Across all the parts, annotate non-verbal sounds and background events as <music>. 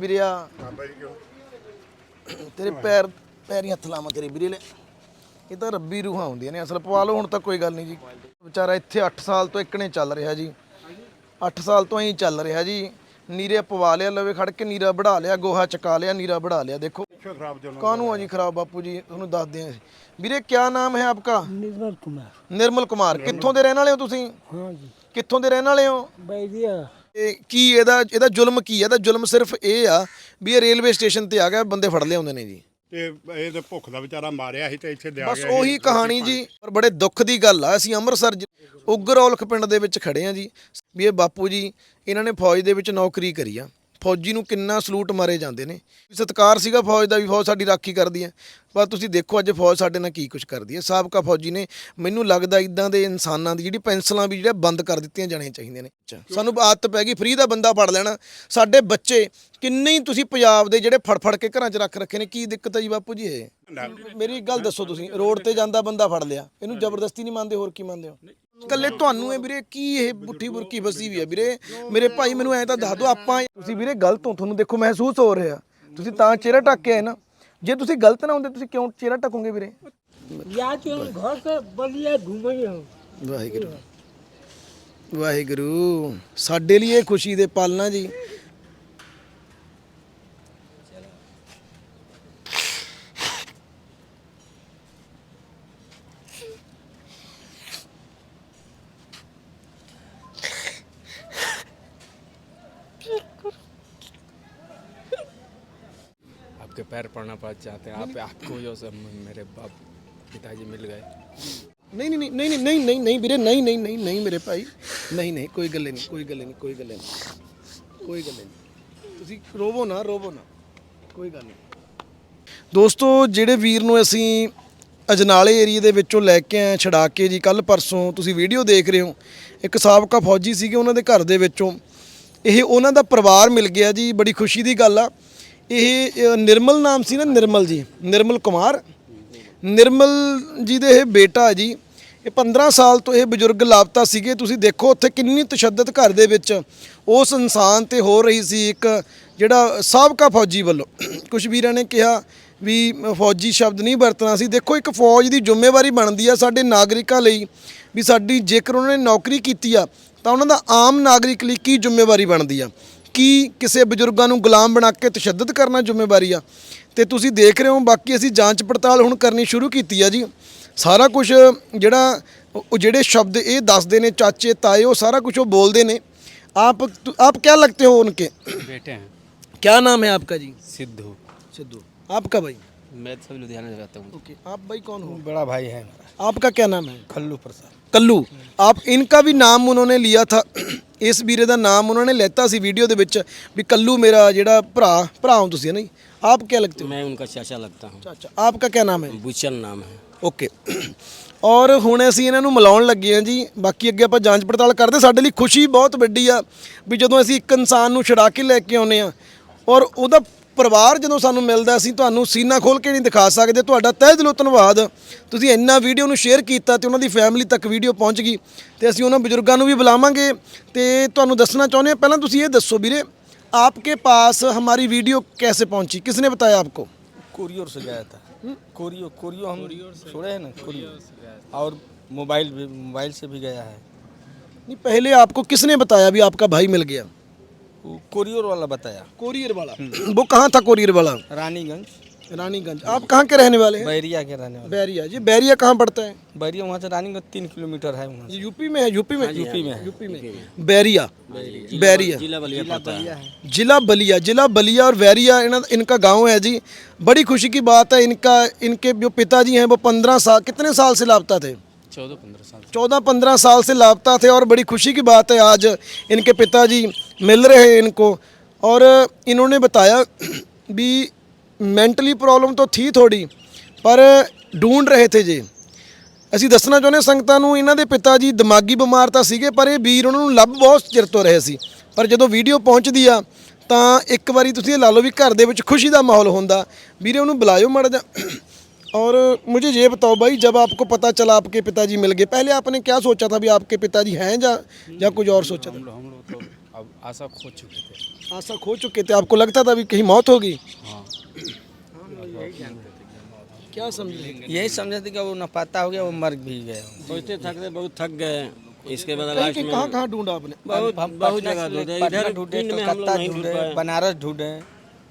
ਵੀਰਿਆ। ਤੇਰੇ ਪੈਰ ਪੈਰੀ ਹੱਥ ਲਾਵਾਂ ਤੇਰੇ ਵੀਰੇ ਲੈ। ਇਹ ਤਾਂ ਰੱਬੀ ਰੂਹਾਂ ਹੁੰਦੀਆਂ ਨੇ ਅਸਲ ਪਵਾ ਲਓ ਹੁਣ ਤਾਂ ਕੋਈ ਗੱਲ ਨਹੀਂ ਜੀ। ਵਿਚਾਰਾ ਇੱਥੇ 8 ਸਾਲ ਤੋਂ ਇੱਕ ਚੱਲ ਰਿਹਾ ਜੀ। 8 ਸਾਲ ਤੋਂ ਹੀ ਚੱਲ ਰਿਹਾ ਜੀ। ਨੀਰੇ ਪਵਾ ਲਿਆ ਲਵੇ ਖੜ ਕੇ ਨੀਰਾ ਵੜਾ ਲਿਆ ਗੋਹਾ ਚਕਾ ਲਿਆ ਨੀਰਾ ਵੜਾ ਲਿਆ ਦੇਖੋ। ਕਾਹਨੂੰ ਆ ਜੀ ਖਰਾਬ ਬਾਪੂ ਜੀ? ਤੁਹਾਨੂੰ ਦੱਸਦੇ ਆ ਵੀਰੇ ਕੀ ਨਾਮ ਹੈ ਆਪਕਾ? ਨਿਰਮਲ ਕੁਮਾਰ। ਨਿਰਮਲ ਕੁਮਾਰ। ਕਿੱਥੋਂ ਦੇ ਰਹਿਣ ਵਾਲੇ ਹੋ ਤੁਸੀਂ? ਹਾਂ ਜੀ। ਕਿੱਥੋਂ ਦੇ ਰਹਿਣ ਵਾਲੇ ਹੋ? ਬੈਦੀਆ ਇਹ ਕੀ ਇਹਦਾ ਇਹਦਾ ਜ਼ੁਲਮ ਕੀ ਹੈ ਇਹਦਾ ਜ਼ੁਲਮ ਸਿਰਫ ਇਹ ਆ ਵੀ ਇਹ ਰੇਲਵੇ ਸਟੇਸ਼ਨ ਤੇ ਆ ਗਿਆ ਬੰਦੇ ਫੜ ਲਿਆਉਂਦੇ ਨੇ ਜੀ। ਤੇ ਇਹ ਤੇ ਭੁੱਖ ਦਾ ਵਿਚਾਰਾ ਮਾਰਿਆ ਸੀ ਤੇ ਇੱਥੇ ਦੇ ਆ ਬਸ ਗਿਆ ਉਹੀ ਕਹਾਣੀ ਜੀ ਪਰ ਬੜੇ ਦੁੱਖ ਦੀ ਗੱਲ ਆ। ਅਸੀਂ ਅੰਮ੍ਰਿਤਸਰ ਜ- ਉਗਰੌਲਖ ਪਿੰਡ ਦੇ ਵਿੱਚ ਖੜੇ ਆ ਜੀ। ਵੀ ਇਹ ਬਾਪੂ ਜੀ ਇਹਨਾਂ ਨੇ ਫੌਜ ਦੇ ਵਿੱਚ ਨੌਕਰੀ ਕਰੀ ਆ। ਫੌਜੀ ਨੂੰ ਕਿੰਨਾ ਸਲੂਟ ਮਾਰੇ ਜਾਂਦੇ ਨੇ। ਸਤਕਾਰ ਸੀਗਾ ਫੌਜ ਦਾ ਵੀ ਫੌਜ ਸਾਡੀ ਰਾਖੀ ਕਰਦੀ ਹੈ। ਪਰ ਤੁਸੀਂ ਦੇਖੋ ਅੱਜ ਫੌਜ ਸਾਡੇ ਨਾਲ ਕੀ ਕੁਝ ਕਰਦੀ ਹੈ। ਸਾਬਕਾ ਫੌਜੀ ਨੇ ਮੈਨੂੰ ਲੱਗਦਾ ਇਦਾਂ ਦੇ ਇਨਸਾਨਾਂ ਦੀ ਜਿਹੜੀ ਪੈਨਸਲਾਂ ਵੀ ਜਿਹੜਾ ਬੰਦ ਕਰ ਦਿੱਤੀਆਂ ਜਾਣੀਆਂ ਚਾਹੀਦੀਆਂ ਨੇ। ਸਾਨੂੰ ਆਦਤ ਪੈ ਗਈ ਫ੍ਰੀ ਦਾ ਬੰਦਾ ਫੜ ਲੈਣਾ। ਸਾਡੇ ਬੱਚੇ ਕਿੰਨੇ ਹੀ ਤੁਸੀਂ ਪੰਜਾਬ ਦੇ ਜਿਹੜੇ ਫੜ ਫੜ ਕੇ ਘਰਾਂ 'ਚ ਰੱਖ ਰੱਖੇ ਨੇ ਕੀ ਦਿੱਕਤ ਹੈ ਜੀ ਬਾਪੂ ਜੀ ਇਹ? ਮੇਰੀ ਇੱਕ ਗੱਲ ਦੱਸੋ ਤੁਸੀਂ ਰੋਡ ਤੇ ਜਾਂਦਾ ਬੰਦਾ ਫੜ ਲਿਆ। ਇਹਨੂੰ ਜ਼ਬਰਦਸਤੀ ਨਹੀਂ ਮੰਨਦੇ ਹੋਰ ਕੀ ਮੰਨਦੇ ਹੋ? ਕੱਲੇ ਤੁਹਾਨੂੰ ਹੈ ਵੀਰੇ ਕੀ ਇਹ ਬੁੱਠੀ ਬੁਰਕੀ ਫਸੀ ਵੀ ਹੈ ਵੀਰੇ? ਮੇਰੇ ਭਾਈ ਮੈਨੂੰ ਐ ਤਾਂ ਦੱਸ ਦਿਓ ਆਪਾਂ ਤੁਸੀਂ ਵੀਰੇ ਗਲਤ ਹੋ ਤੁਹਾਨੂੰ ਦੇਖੋ ਮਹਿਸੂਸ ਹੋ ਰਿਹਾ। ਤੁਸੀਂ ਤਾਂ ਚਿਹਰਾ ਟੱਕਿਆ ਹੈ ਨਾ। ਜੇ ਤੁਸੀਂ ਗਲਤ ਨਾ ਹੁੰਦੇ ਤੁਸੀਂ ਕਿਉਂ ਚਿਹਰਾ ਟੱਕੋਗੇ ਵੀਰੇ? ਯਾ ਕਿਉਂ ਘਰ ਤੇ ਬਲੀਏ ਘੁੰਮਈ ਹੋ। ਵਾਹਿਗੁਰੂ। ਵਾਹਿਗੁਰੂ। ਸਾਡੇ ਲਈ ਇਹ ਖੁਸ਼ੀ ਦੇ ਪਲ ਨਾ ਜੀ। पैर पड़ना पड़ जाते हैं आप आपको जो सब मेरे बाप पिताजी मिल गए ਨਹੀਂ ਨਹੀਂ ਨਹੀਂ ਨਹੀਂ ਨਹੀਂ ਨਹੀਂ ਨਹੀਂ ਵੀਰੇ ਨਹੀਂ ਨਹੀਂ ਨਹੀਂ ਨਹੀਂ ਮੇਰੇ ਭਾਈ ਨਹੀਂ ਨਹੀਂ ਕੋਈ ਗੱਲ ਨਹੀਂ ਕੋਈ ਗੱਲ ਨਹੀਂ ਕੋਈ ਗੱਲ ਨਹੀਂ ਕੋਈ ਗੱਲ ਨਹੀਂ ਤੁਸੀਂ ਰੋਵੋ ਨਾ ਰੋਵੋ ਨਾ ਕੋਈ ਗੱਲ ਨਹੀਂ ਦੋਸਤੋ ਜਿਹੜੇ ਵੀਰ ਨੂੰ ਅਸੀਂ ਅਜਨਾਲੇ ਏਰੀਆ ਦੇ ਵਿੱਚੋਂ ਲੈ ਕੇ ਆਏ ਛਡਾ ਕੇ ਜੀ ਕੱਲ ਪਰਸੋਂ ਤੁਸੀਂ ਵੀਡੀਓ ਦੇਖ ਰਹੇ ਹੋ ਇੱਕ ਸਾਬਕਾ ਫੌਜੀ ਸੀਗੇ ਉਹਨਾਂ ਦੇ ਘਰ ਦੇ ਵਿੱਚੋਂ ਇਹ ਉਹਨਾਂ ਦਾ ਪਰਿਵਾਰ ਮਿਲ ਗਿਆ ਜੀ ਬੜੀ ਖੁਸ਼ੀ ਦੀ ਗੱਲ ਆ ਇਹ ਅ, ਨਿਰਮਲ ਨਾਮ ਸੀ ਨਾ ਨਿਰਮਲ ਜੀ ਨਿਰਮਲ ਕੁਮਾਰ। ਨਿਰਮਲ ਜੀ ਦੇ ਇਹ ਬੇਟਾ ਹੈ ਜੀ ਇਹ 15 ਸਾਲ ਤੋਂ ਇਹ ਬਜ਼ੁਰਗ ਲਾਪਤਾ ਸੀਗੇ। ਤੁਸੀਂ ਦੇਖੋ ਉੱਥੇ ਕਿੰਨੀ ਤਸ਼ੱਦਦ ਘਰ ਦੇ ਵਿੱਚ ਉਸ ਇਨਸਾਨ ਤੇ ਹੋ ਰਹੀ ਸੀ ਇੱਕ ਜਿਹੜਾ ਸਾਬਕਾ ਫੌਜੀ ਵੱਲੋਂ। ਕੁਝ ਵੀਰਾਂ ਨੇ ਕਿਹਾ ਵੀ ਫੌਜੀ ਸ਼ਬਦ ਨਹੀਂ ਵਰਤਣਾ ਸੀ। ਦੇਖੋ ਇੱਕ ਫੌਜ ਦੀ ਜ਼ਿੰਮੇਵਾਰੀ ਬਣਦੀ ਆ ਸਾਡੇ ਨਾਗਰਿਕਾਂ ਲਈ ਵੀ ਸਾਡੀ ਜੇਕਰ ਉਹਨਾਂ ਨੇ ਨੌਕਰੀ ਕੀਤੀ ਆ ਤਾਂ ਉਹਨਾਂ ਦਾ ਆਮ ਨਾਗਰਿਕ ਲਈ ਕੀ ਜ਼ਿੰਮੇਵਾਰੀ ਬਣਦੀ ਆ? ਕੀ ਕਿਸੇ ਬਜ਼ੁਰਗਾਂ ਨੂੰ ਗੁਲਾਮ ਬਣਾ ਕੇ ਤਸ਼ੱਦਦ ਕਰਨਾ ਜ਼ਿੰਮੇਵਾਰੀ ਆ ਤੇ ਤੁਸੀਂ ਦੇਖ ਰਹੇ ਹੋ ਬਾਕੀ ਅਸੀਂ ਜਾਂਚ ਪੜਤਾਲ ਹੁਣ ਕਰਨੀ ਸ਼ੁਰੂ ਕੀਤੀ ਆ ਜੀ ਸਾਰਾ ਕੁਝ ਜਿਹੜਾ ਉਹ ਜਿਹੜੇ ਸ਼ਬਦ ਇਹ ਦੱਸਦੇ ਨੇ ਚਾਚੇ ਤਾਏ ਉਹ ਸਾਰਾ ਕੁਝ ਉਹ ਬੋਲਦੇ ਨੇ ਆਪ ਆਪ क्या लगते हो उनके बेटे हैं क्या नाम है आपका जी सिद्धू सिद्धू आपका भाई मैं सब लुधियाना से रहता हूँ ओके आप भाई कौन हो बड़ा भाई है हमारा आपका क्या नाम है खल्लू प्रसाद ਕੱਲੂ ਆਪ ਇਨਕਾ ਵੀ ਨਾਮ ਉਹਨਾਂ ਨੇ ਲਿਆ ਥਾ ਇਸ ਵੀਰੇ ਦਾ ਨਾਮ ਉਹਨਾਂ ਨੇ ਲੈਤਾ ਸੀ ਵੀਡੀਓ ਦੇ ਵਿੱਚ ਵੀ ਕੱਲੂ ਮੇਰਾ ਜਿਹੜਾ ਭਰਾ ਭਰਾ ਹੋ ਤੁਸੀਂ ਨਹੀਂ ਆਪ ਕੀ ਲੱਗਦੇ ਹੋ मैं उनका चाचा लगता हूँ ਅੱਛਾ ਆਪਕਾ ਕੀ ਨਾਮ ਹੈ बुचन नाम है ਓਕੇ ਔਰ ਹੁਣ ਅਸੀਂ ਇਹਨਾਂ ਨੂੰ ਮਿਲਾਉਣ ਲੱਗੇ ਹਾਂ ਜੀ ਬਾਕੀ ਅੱਗੇ ਆਪਾਂ ਜਾਂਚ ਪੜਤਾਲ ਕਰਦੇ ਸਾਡੇ ਲਈ ਖੁਸ਼ੀ ਬਹੁਤ ਵੱਡੀ ਆ ਵੀ ਜਦੋਂ ਅਸੀਂ ਇੱਕ ਇਨਸਾਨ ਨੂੰ ਛੁਡਾ ਕੇ ਲੈ ਕੇ ਆਉਨੇ ਆ ਔਰ ਉਹਦਾ ਪਰਿਵਾਰ ਜਦੋਂ ਸਾਨੂੰ ਮਿਲਦਾ ਅਸੀਂ ਤੁਹਾਨੂੰ ਸੀਨਾ ਖੋਲ ਕੇ ਨਹੀਂ ਦਿਖਾ ਸਕਦੇ ਤੁਹਾਡਾ ਤਹਿ ਦਿਲੋਂ ਧੰਨਵਾਦ ਤੁਸੀਂ ਇੰਨਾ ਵੀਡੀਓ ਨੂੰ ਸ਼ੇਅਰ ਕੀਤਾ ਤੇ ਉਹਨਾਂ ਦੀ ਫੈਮਿਲੀ ਤੱਕ ਵੀਡੀਓ ਪਹੁੰਚ ਗਈ ਤੇ ਅਸੀਂ ਉਹਨਾਂ ਬਜ਼ੁਰਗਾਂ ਨੂੰ ਵੀ ਬੁਲਾਵਾਂਗੇ ਤੇ ਤੁਹਾਨੂੰ ਦੱਸਣਾ ਚਾਹੁੰਦੇ ਹਾਂ ਪਹਿਲਾਂ ਤੁਸੀਂ ਇਹ ਦੱਸੋ ਵੀਰੇ आपके पास हमारी वीडियो कैसे पहुंची किसने बताया आपको कोरियर से गया था कोरियो कोरियो हम छोड़े हैं ना कोरियो और मोबाइल भी मोबाइल से भी गया है नहीं पहले आपको किसने बताया भी आपका भाई मिल गया वो कोरियर वाला बताया। कोरियर वाला वो कहाँ था कोरियर वाला रानीगंज। रानीगंज। आप कहाँ के रहने वाले हैं? बैरिया के रहने वाले। बैरिया। जी बैरिया कहाँ पड़ता है? बैरिया वहाँ से रानीगंज तीन किलोमीटर है वहाँ यूपी में है यूपी में? यूपी में यूपी में। बैरिया। बैरिया। जिला बलिया जिला बलिया जिला बलिया। और बैरिया इनका गाँव है जी। बड़ी खुशी की बात है इनका इनके जो पिताजी हैं वो पंद्रह साल कितने साल से लापता थे? चौदह पंद्रह साल चौदह पंद्रह साल से लापता थे और बड़ी खुशी की बात है आज इनके पिताजी मिल रहे हैं इनको और इन्होंने बताया भी मेंटली प्रॉब्लम तो थी थोड़ी पर ढूंढ रहे थे जी ਅਸੀਂ ਦੱਸਣਾ ਚਾਹੁੰਦੇ ਸੰਗਤਾਂ ਨੂੰ ਇਹਨਾਂ ਦੇ ਪਿਤਾ ਜੀ ਦਿਮਾਗੀ ਬਿਮਾਰ ਤਾਂ ਸੀਗੇ ਪਰ ਇਹ ਵੀਰ ਉਹਨਾਂ ਨੂੰ ਲੱਭ ਬਹੁਤ ਚਿਰ ਤੋਂ ਰਹੇ ਸੀ ਪਰ ਜਦੋਂ ਵੀਡੀਓ ਪਹੁੰਚਦੀ ਆ ਤਾਂ ਇੱਕ ਵਾਰੀ ਤੁਸੀਂ ਇਹ ਲਾ ਲਓ ਵੀ ਘਰ ਦੇ ਵਿੱਚ ਖੁਸ਼ੀ ਦਾ ਮਾਹੌਲ ਹੁੰਦਾ ਵੀਰੇ ਉਹਨੂੰ ਬੁਲਾਇਓ ਮਾੜਾ ਜਿਹਾ और मुझे ये बताओ भाई जब आपको पता चला आपके पिताजी मिल गए पहले आपने क्या सोचा था भी आपके पिताजी हैं या या कुछ और सोचा था? हम लोग तो अब आशा खो चुके थे। आशा खो चुके थे। आपको लगता था अभी कहीं मौत होगी? हाँ। क्या समझे? यही समझे थे कि वो नापाता हो गया वो मर भी गया। सोचते थकते बहुत थक गए इसके बाद लास्ट में कहाँ कहाँ ढूंढा आपने? बहुत बहुत जगह ढूंढे इधर ढूंढे बनारस ढूंढे।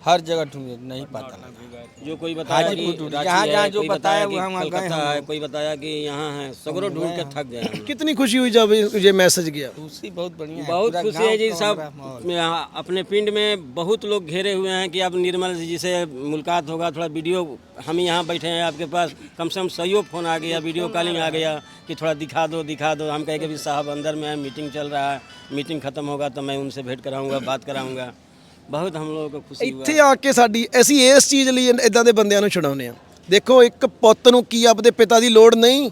हर जगह ढूंढे नहीं पता लगा। जो कोई बताया कि जहाँ- जहाँ जो कोई बताया कि वहाँ- वहाँ गए है कोई बताया कि यहाँ है सगरों ढूंढ के थक गए कितनी खुशी हुई जब ये मैसेज गया? खुशी बहुत बढ़िया बहुत खुशी है जी सब अपने पिंड में बहुत लोग घेरे हुए हैं कि अब निर्मल जी से मुलाकात होगा थोड़ा वीडियो हम यहाँ बैठे हैं आपके पास कम से कम सहयोग फ़ोन आ गया वीडियो कॉलिंग आ गया कि थोड़ा दिखा दो दिखा दो। हम कहे कि साहब अंदर में है मीटिंग चल रहा है मीटिंग खत्म होगा तो मैं उनसे भेंट कराऊँगा बात कराऊँगा। बहुत हम लोगों को खुशी हुआ ਇੱਥੇ ਆ ਕੇ ਸਾਡੀ ਅਸੀਂ ਇਸ ਚੀਜ਼ ਲਈ ਇਦਾਂ ਦੇ ਬੰਦਿਆਂ ਨੂੰ ਛਡਾਉਂਦੇ ਆ ਦੇਖੋ ਇੱਕ ਪੁੱਤ ਨੂੰ ਕੀ ਆਪਦੇ ਪਿਤਾ ਦੀ ਲੋੜ ਨਹੀਂ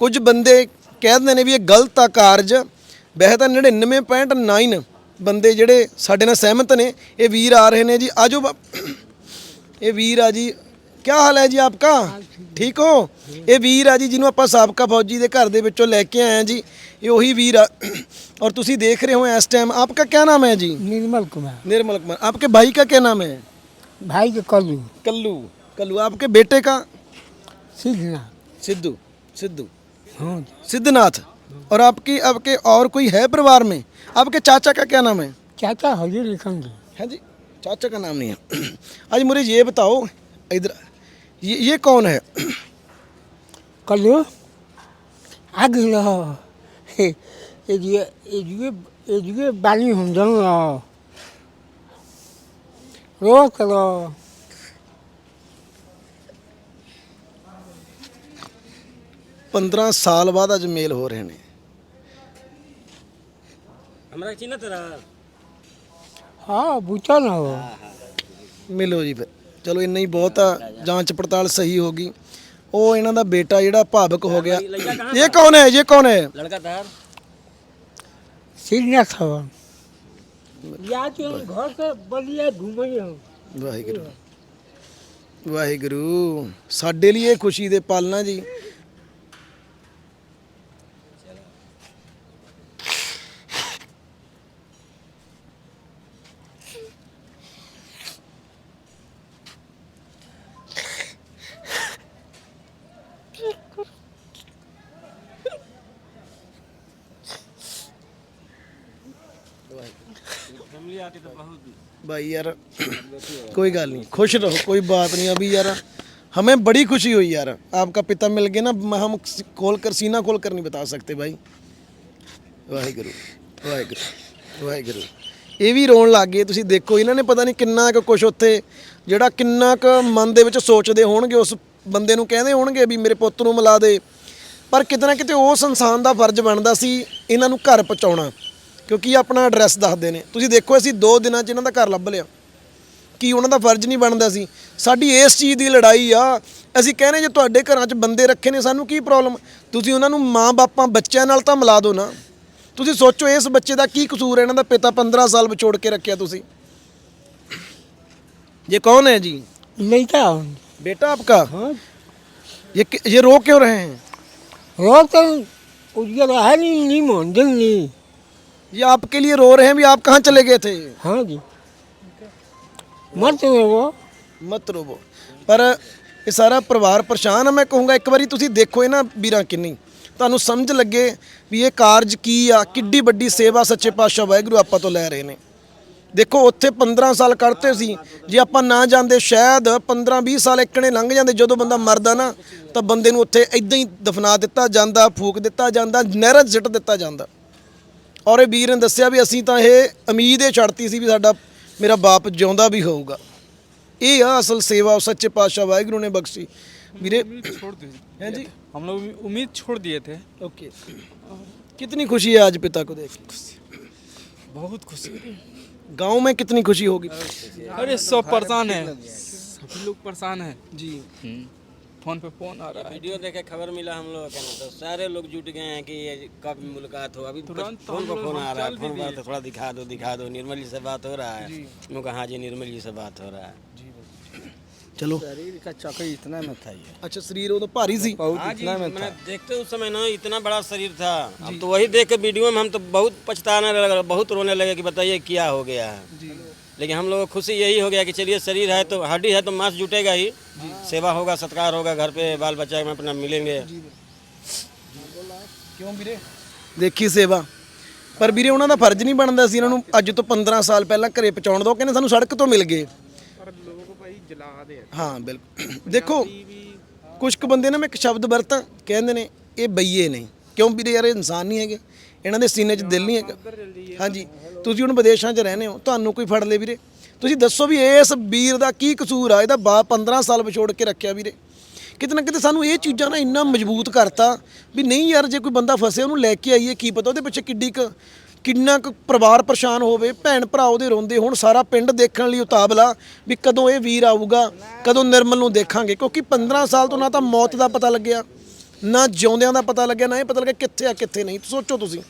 ਕੁਝ ਬੰਦੇ ਕਹਿੰਦੇ ਨੇ ਵੀ ਇਹ ਗਲਤ ਆ ਕਾਰਜ ਵੈਸੇ ਤਾਂ 99.9 ਬੰਦੇ ਜਿਹੜੇ ਸਾਡੇ ਨਾਲ ਸਹਿਮਤ ਨੇ ਇਹ ਵੀਰ ਆ ਰਹੇ ਨੇ ਜੀ ਆਜੋ ਬਾ- ਇਹ ਵੀਰ ਆ ਜੀ ਕੀ ਹਾਲ ਹੈ ਜੀ ਆਪਕਾ ਠੀਕ ਹੋ ਇਹ ਵੀਰ ਆ ਜੀ ਜਿਹਨੂੰ ਆਪਾਂ ਸਾਬਕਾ ਫੌਜੀ ਦੇ ਘਰ ਦੇ ਵਿੱਚੋਂ ਲੈ ਕੇ ਆਏ ਆ ਜੀ ਇਹ ਉਹੀ ਵੀਰ ਆ ਔਰ ਤੁਸੀਂ ਦੇਖ ਰਹੇ ਹੋ ਇਸ ਟਾਈਮ ਆਪਕਾ ਕੀ ਨਾਮ ਹੈ ਜੀ निर्मल कुमार निर्मल कुमार आपके भाई का क्या नाम है भाई के कलू कल्लू कल्लू आपके बेटे का सीधना सिद्धू सिद्धू हाँ सिद्धनाथ और आपकी आपके और कोई है परिवार में आपके चाचा का क्या नाम है चाचा हजूर लिखेंगे है जी चाचा का नाम नहीं है <clears throat> आज मुझे ये बताओ इधर ये ये कौन है कलू आगे रहो 이렇게 이게 이게 이게 많이 흔들어. 로컬로 ਪੰਦਰਾਂ ਸਾਲ ਬਾਅਦ ਅੱਜ ਮੇਲ ਹੋ ਰਹੇ ਨੇ। ਹਮਰਾ ਚੀਨਾ ਤੇਰਾ। ਹਾਂ ਬੂਚਾ ਨਾ। ਮਿਲੋ ਜੀ ਫਿਰ। ਚਲੋ ਇੰਨਾ ਹੀ ਬਹੁਤ ਆ। ਜਾਂਚ ਪੜਤਾਲ ਸਹੀ ਹੋ ਗਈ। ਉਹ ਇਹਨਾਂ ਦਾ ਬੇਟਾ ਜਿਹੜਾ ਭਾਵਕ ਹੋ ਗਿਆ ਇਹ ਕੌਣ ਹੈ ਇਹ ਕੌਣ ਹੈ लड़का था सीधना था या तो हम घर से बलिया घूमे हम ਵਾਹਿਗੁਰੂ ਵਾਹਿਗੁਰੂ ਸਾਡੇ ਲਈ ਇਹ ਖੁਸ਼ੀ ਦੇ ਪਲ ਨਾ ਜੀ भाई यार कोई गल नहीं खुश रहो कोई बात नहीं अभी यार हमें बड़ी खुशी हुई यार आपका पिता मिल गया ना म- हम खोल कर सीना खोल कर नहीं बता सकते भाई ਵਾਹਿਗੁਰੂ ਵਾਹਿਗੁਰੂ ਵਾਹਿਗੁਰੂ ਇਹ ਵੀ ਰੋਣ ਲੱਗ ਗਏ ਤੁਸੀਂ ਦੇਖੋ ਇਹਨਾਂ ਨੇ ਪਤਾ ਨਹੀਂ ਕਿੰਨਾ ਕੁ ਕੁਛ ਉੱਥੇ ਜਿਹੜਾ ਕਿੰਨਾ ਕੁ ਮਨ ਦੇ ਵਿੱਚ ਸੋਚਦੇ ਹੋਣਗੇ ਉਸ ਬੰਦੇ ਨੂੰ ਕਹਿੰਦੇ ਹੋਣਗੇ ਵੀ ਮੇਰੇ ਪੁੱਤ ਨੂੰ ਮਿਲਾ ਦੇ ਪਰ ਕਿਤੇ ਨਾ ਕਿਤੇ ਉਸ ਇਨਸਾਨ ਦਾ ਫਰਜ਼ ਬਣਦਾ ਸੀ ਇਹਨਾਂ ਨੂੰ ਘਰ ਪਹੁੰਚਾਉਣਾ ਕਿਉਂਕਿ ਇਹ ਆਪਣਾ ਐਡਰੈਸ ਦੱਸਦੇ ਨੇ ਤੁਸੀਂ ਦੇਖੋ ਅਸੀਂ 2 ਦਿਨਾਂ 'ਚ ਇਹਨਾਂ ਦਾ ਘਰ ਲੱਭ ਲਿਆ ਕੀ ਉਹਨਾਂ ਦਾ ਫਰਜ਼ ਨਹੀਂ ਬਣਦਾ ਸੀ ਸਾਡੀ ਇਸ ਚੀਜ਼ ਦੀ ਲੜਾਈ ਆ ਅਸੀਂ ਕਹਿੰਦੇ ਜੇ ਤੁਹਾਡੇ ਘਰਾਂ 'ਚ ਬੰਦੇ ਰੱਖੇ ਨੇ ਸਾਨੂੰ ਕੀ ਪ੍ਰੋਬਲਮ ਤੁਸੀਂ ਉਹਨਾਂ ਨੂੰ ਮਾਂ-ਬਾਪਾਂ ਬੱਚਿਆਂ ਨਾਲ ਤਾਂ ਮਿਲਾ ਦਿਓ ਨਾ ਤੁਸੀਂ ਸੋਚੋ ਇਸ ਬੱਚੇ ਦਾ ਕੀ ਕਸੂਰ ਹੈ ਇਹਨਾਂ ਦਾ ਪਿਤਾ 15 ਸਾਲ ਵਿਛੋੜ ਕੇ ਰੱਖਿਆ ਤੁਸੀਂ ये कौन है जी लड़का हम बेटा आपका हाँ ये ये रो क्यों रहे हैं रो तो उसके रहा नहीं नहीं मन दिल नहीं ये आपके लिए रो रहे हैं भी आप कहाँ चले गए थे हाँ जी मत वो ਮਤ ਰੋਵੋ ਪਰ ਇਹ ਸਾਰਾ ਪਰਿਵਾਰ ਪਰੇਸ਼ਾਨ ਆ ਮੈਂ ਕਹੂੰਗਾ ਇੱਕ ਵਾਰੀ ਤੁਸੀਂ ਦੇਖੋ ਇਹਨਾਂ ਵੀਰਾਂ ਕਿੰਨੀ ਤੁਹਾਨੂੰ ਸਮਝ ਲੱਗੇ ਵੀ ਇਹ ਕਾਰਜ ਕੀ ਆ ਕਿੱਡੀ ਵੱਡੀ ਸੇਵਾ ਸੱਚੇ ਪਾਤਸ਼ਾਹ ਵਾਹਿਗੁਰੂ ਆਪਾਂ ਤੋਂ ਲੈ ਰਹੇ ਨੇ ਦੇਖੋ ਉੱਥੇ 15 ਸਾਲ ਕੱਢਤੇ ਸੀ ਜੇ ਆਪਾਂ ਨਾ ਜਾਂਦੇ ਸ਼ਾਇਦ 15 20 ਸਾਲ ਇੱਕਣੇ ਲੰਘ ਜਾਂਦੇ ਜਦੋਂ ਬੰਦਾ ਮਰਦਾ ਨਾ ਤਾਂ ਬੰਦੇ ਨੂੰ ਉੱਥੇ ਇਦਾਂ ਹੀ ਦਫਨਾ ਦਿੱਤਾ ਜਾਂਦਾ ਫੂਕ ਦਿੱਤਾ ਜਾਂਦਾ ਨਹਿਰਾਂ 'ਚ ਸਿੱਟ ਦਿੱਤਾ ਜਾਂਦਾ ਔਰ ਇਹ ਵੀਰ ਨੇ ਦੱਸਿਆ ਵੀ ਅਸੀਂ ਤਾਂ ਇਹ ਉਮੀਦ ਇਹ ਛੱਡਤੀ ਸੀ ਵੀ ਸਾਡਾ ਮੇਰਾ ਬਾਪ ਜਿਉਂਦਾ ਵੀ ਹੋਊਗਾ ਇਹ ਆ ਅਸਲ ਸੇਵਾ ਸੱਚੇ ਪਾਤਸ਼ਾਹ ਵਾਹਿਗੁਰੂ ਨੇ ਬਖਸ਼ੀ ਵੀਰੇ छोड़ दिए हैं जी हम लोग भी उम्मीद छोड़ दिए थे ओके कितनी खुशी है आज पिता को देख के? बहुत खुशी हुई। गांव में कितनी खुशी होगी अरे सब परेशान है सभी लोग परेशान है जी फ़ोन पे फ़ोन आ रहा है। वीडियो देखे खबर मिला हम लोग तो सारे लोग जुट गए हैं कि ये कब मुलाकात हो। अभी तुरंत फ़ोन पे फ़ोन आ रहा है फ़ोन पर तो थोड़ा दिखा दो दिखा दो निर्मल जी से बात हो रहा है। मैं कहा जी निर्मल हाँ जी से बात हो रहा है। चलो। शरीर का चक्कर इतना न था ये अच्छा शरीर वो तो भारी सी। बहुत हाँ इतना में था देखते उस समय ना इतना बड़ा शरीर था। अब तो वही देख के वीडियो में हम तो बहुत पछताने लगे बहुत रोने लगे कि बताइए क्या हो गया। है लेकिन हम लोग खुशी यही हो गया कि चलिए शरीर है तो हड्डी है तो मांस जुटेगा ही। सेवा होगा सत्कार होगा घर पे बाल बच्चा में अपना मिलेंगे ਕਿਉਂ ਵੀਰੇ ਦੇਖੀ ਸੇਵਾ ਪਰ ਵੀਰੇ ਉਹਨਾਂ ਦਾ ਫਰਜ਼ ਨਹੀਂ ਬਣਦਾ ਸੀ ਇਹਨਾਂ ਨੂੰ ਅੱਜ ਤੋਂ 15 ਸਾਲ ਪਹਿਲਾਂ ਘਰੇ ਪਹੁੰਚਾਉਣ ਦਾ ਉਹ ਕਹਿੰਦੇ ਸਾਨੂੰ ਸੜਕ ਤੋਂ ਮਿਲ ਗਏ पर लोग भाई जला दे ਹਾਂ ਬਿਲਕੁਲ ਦੇਖੋ ਕੁਝ ਕੁ ਬੰਦੇ ਨਾ ਮੈਂ ਇੱਕ ਸ਼ਬਦ ਵਰਤਾਂ ਕਹਿੰਦੇ ਨੇ ਇਹ ਬਈਏ ਨੇ ਕਿਉਂ ਵੀਰੇ ਯਾਰ ਇਹ ਇਨਸਾਨ ਨਹੀਂ ਹੈਗੇ ਇਹਨਾਂ ਦੇ ਸੀਨੇ 'ਚ ਦਿਲ ਨਹੀਂ ਹੈਗਾ ਹਾਂਜੀ ਤੁਸੀਂ ਹੁਣ ਵਿਦੇਸ਼ਾਂ 'ਚ ਰਹਿੰਦੇ ਹੋ ਤੁਹਾਨੂੰ ਕੋਈ ਫੜ ਲੇ ਵੀਰੇ ਤੁਸੀਂ ਦੱਸੋ ਵੀ ਇਸ ਵੀਰ ਦਾ ਕੀ ਕਸੂਰ ਆ? ਇਹਦਾ ਬਾਪ 15 ਸਾਲ ਵਿਛੋੜ ਕੇ ਰੱਖਿਆ ਵੀਰੇ। ਕਿਤੇ ਨਾ ਕਿਤੇ ਸਾਨੂੰ ਇਹ ਚੀਜ਼ਾਂ ਨਾ ਇੰਨਾ ਮਜ਼ਬੂਤ ਕਰਤਾ ਵੀ ਨਹੀਂ ਯਾਰ, ਜੇ ਕੋਈ ਬੰਦਾ ਫਸੇ ਉਹਨੂੰ ਲੈ ਕੇ ਆਈਏ, ਕੀ ਪਤਾ ਉਹਦੇ ਪਿੱਛੇ ਕਿੱਡੀ ਕੁ ਕਿੰਨਾ ਕੁ ਪਰਿਵਾਰ ਪਰੇਸ਼ਾਨ ਹੋਵੇ, ਭੈਣ ਭਰਾ ਉਹਦੇ ਰੋਂਦੇ ਹੁਣ, ਸਾਰਾ ਪਿੰਡ ਦੇਖਣ ਲਈ ਉਤਾਬਲਾ ਵੀ ਕਦੋਂ ਇਹ ਵੀਰ ਆਊਗਾ, ਕਦੋਂ ਨਿਰਮਲ ਨੂੰ ਦੇਖਾਂਗੇ। ਕਿਉਂਕਿ 15 ਸਾਲ ਤੋਂ ਨਾ ਤਾਂ ਮੌਤ ਦਾ ਪਤਾ ਲੱਗਿਆ, ਨਾ ਜਿਉਂਦਿਆਂ ਦਾ ਪਤਾ ਲੱਗਿਆ, ਨਾ ਇਹ ਪਤਾ ਲੱਗਿਆ ਕਿੱਥੇ ਆ, ਕਿੱਥੇ ਨਹੀਂ। ਸੋਚੋ ਤੁਸੀਂ,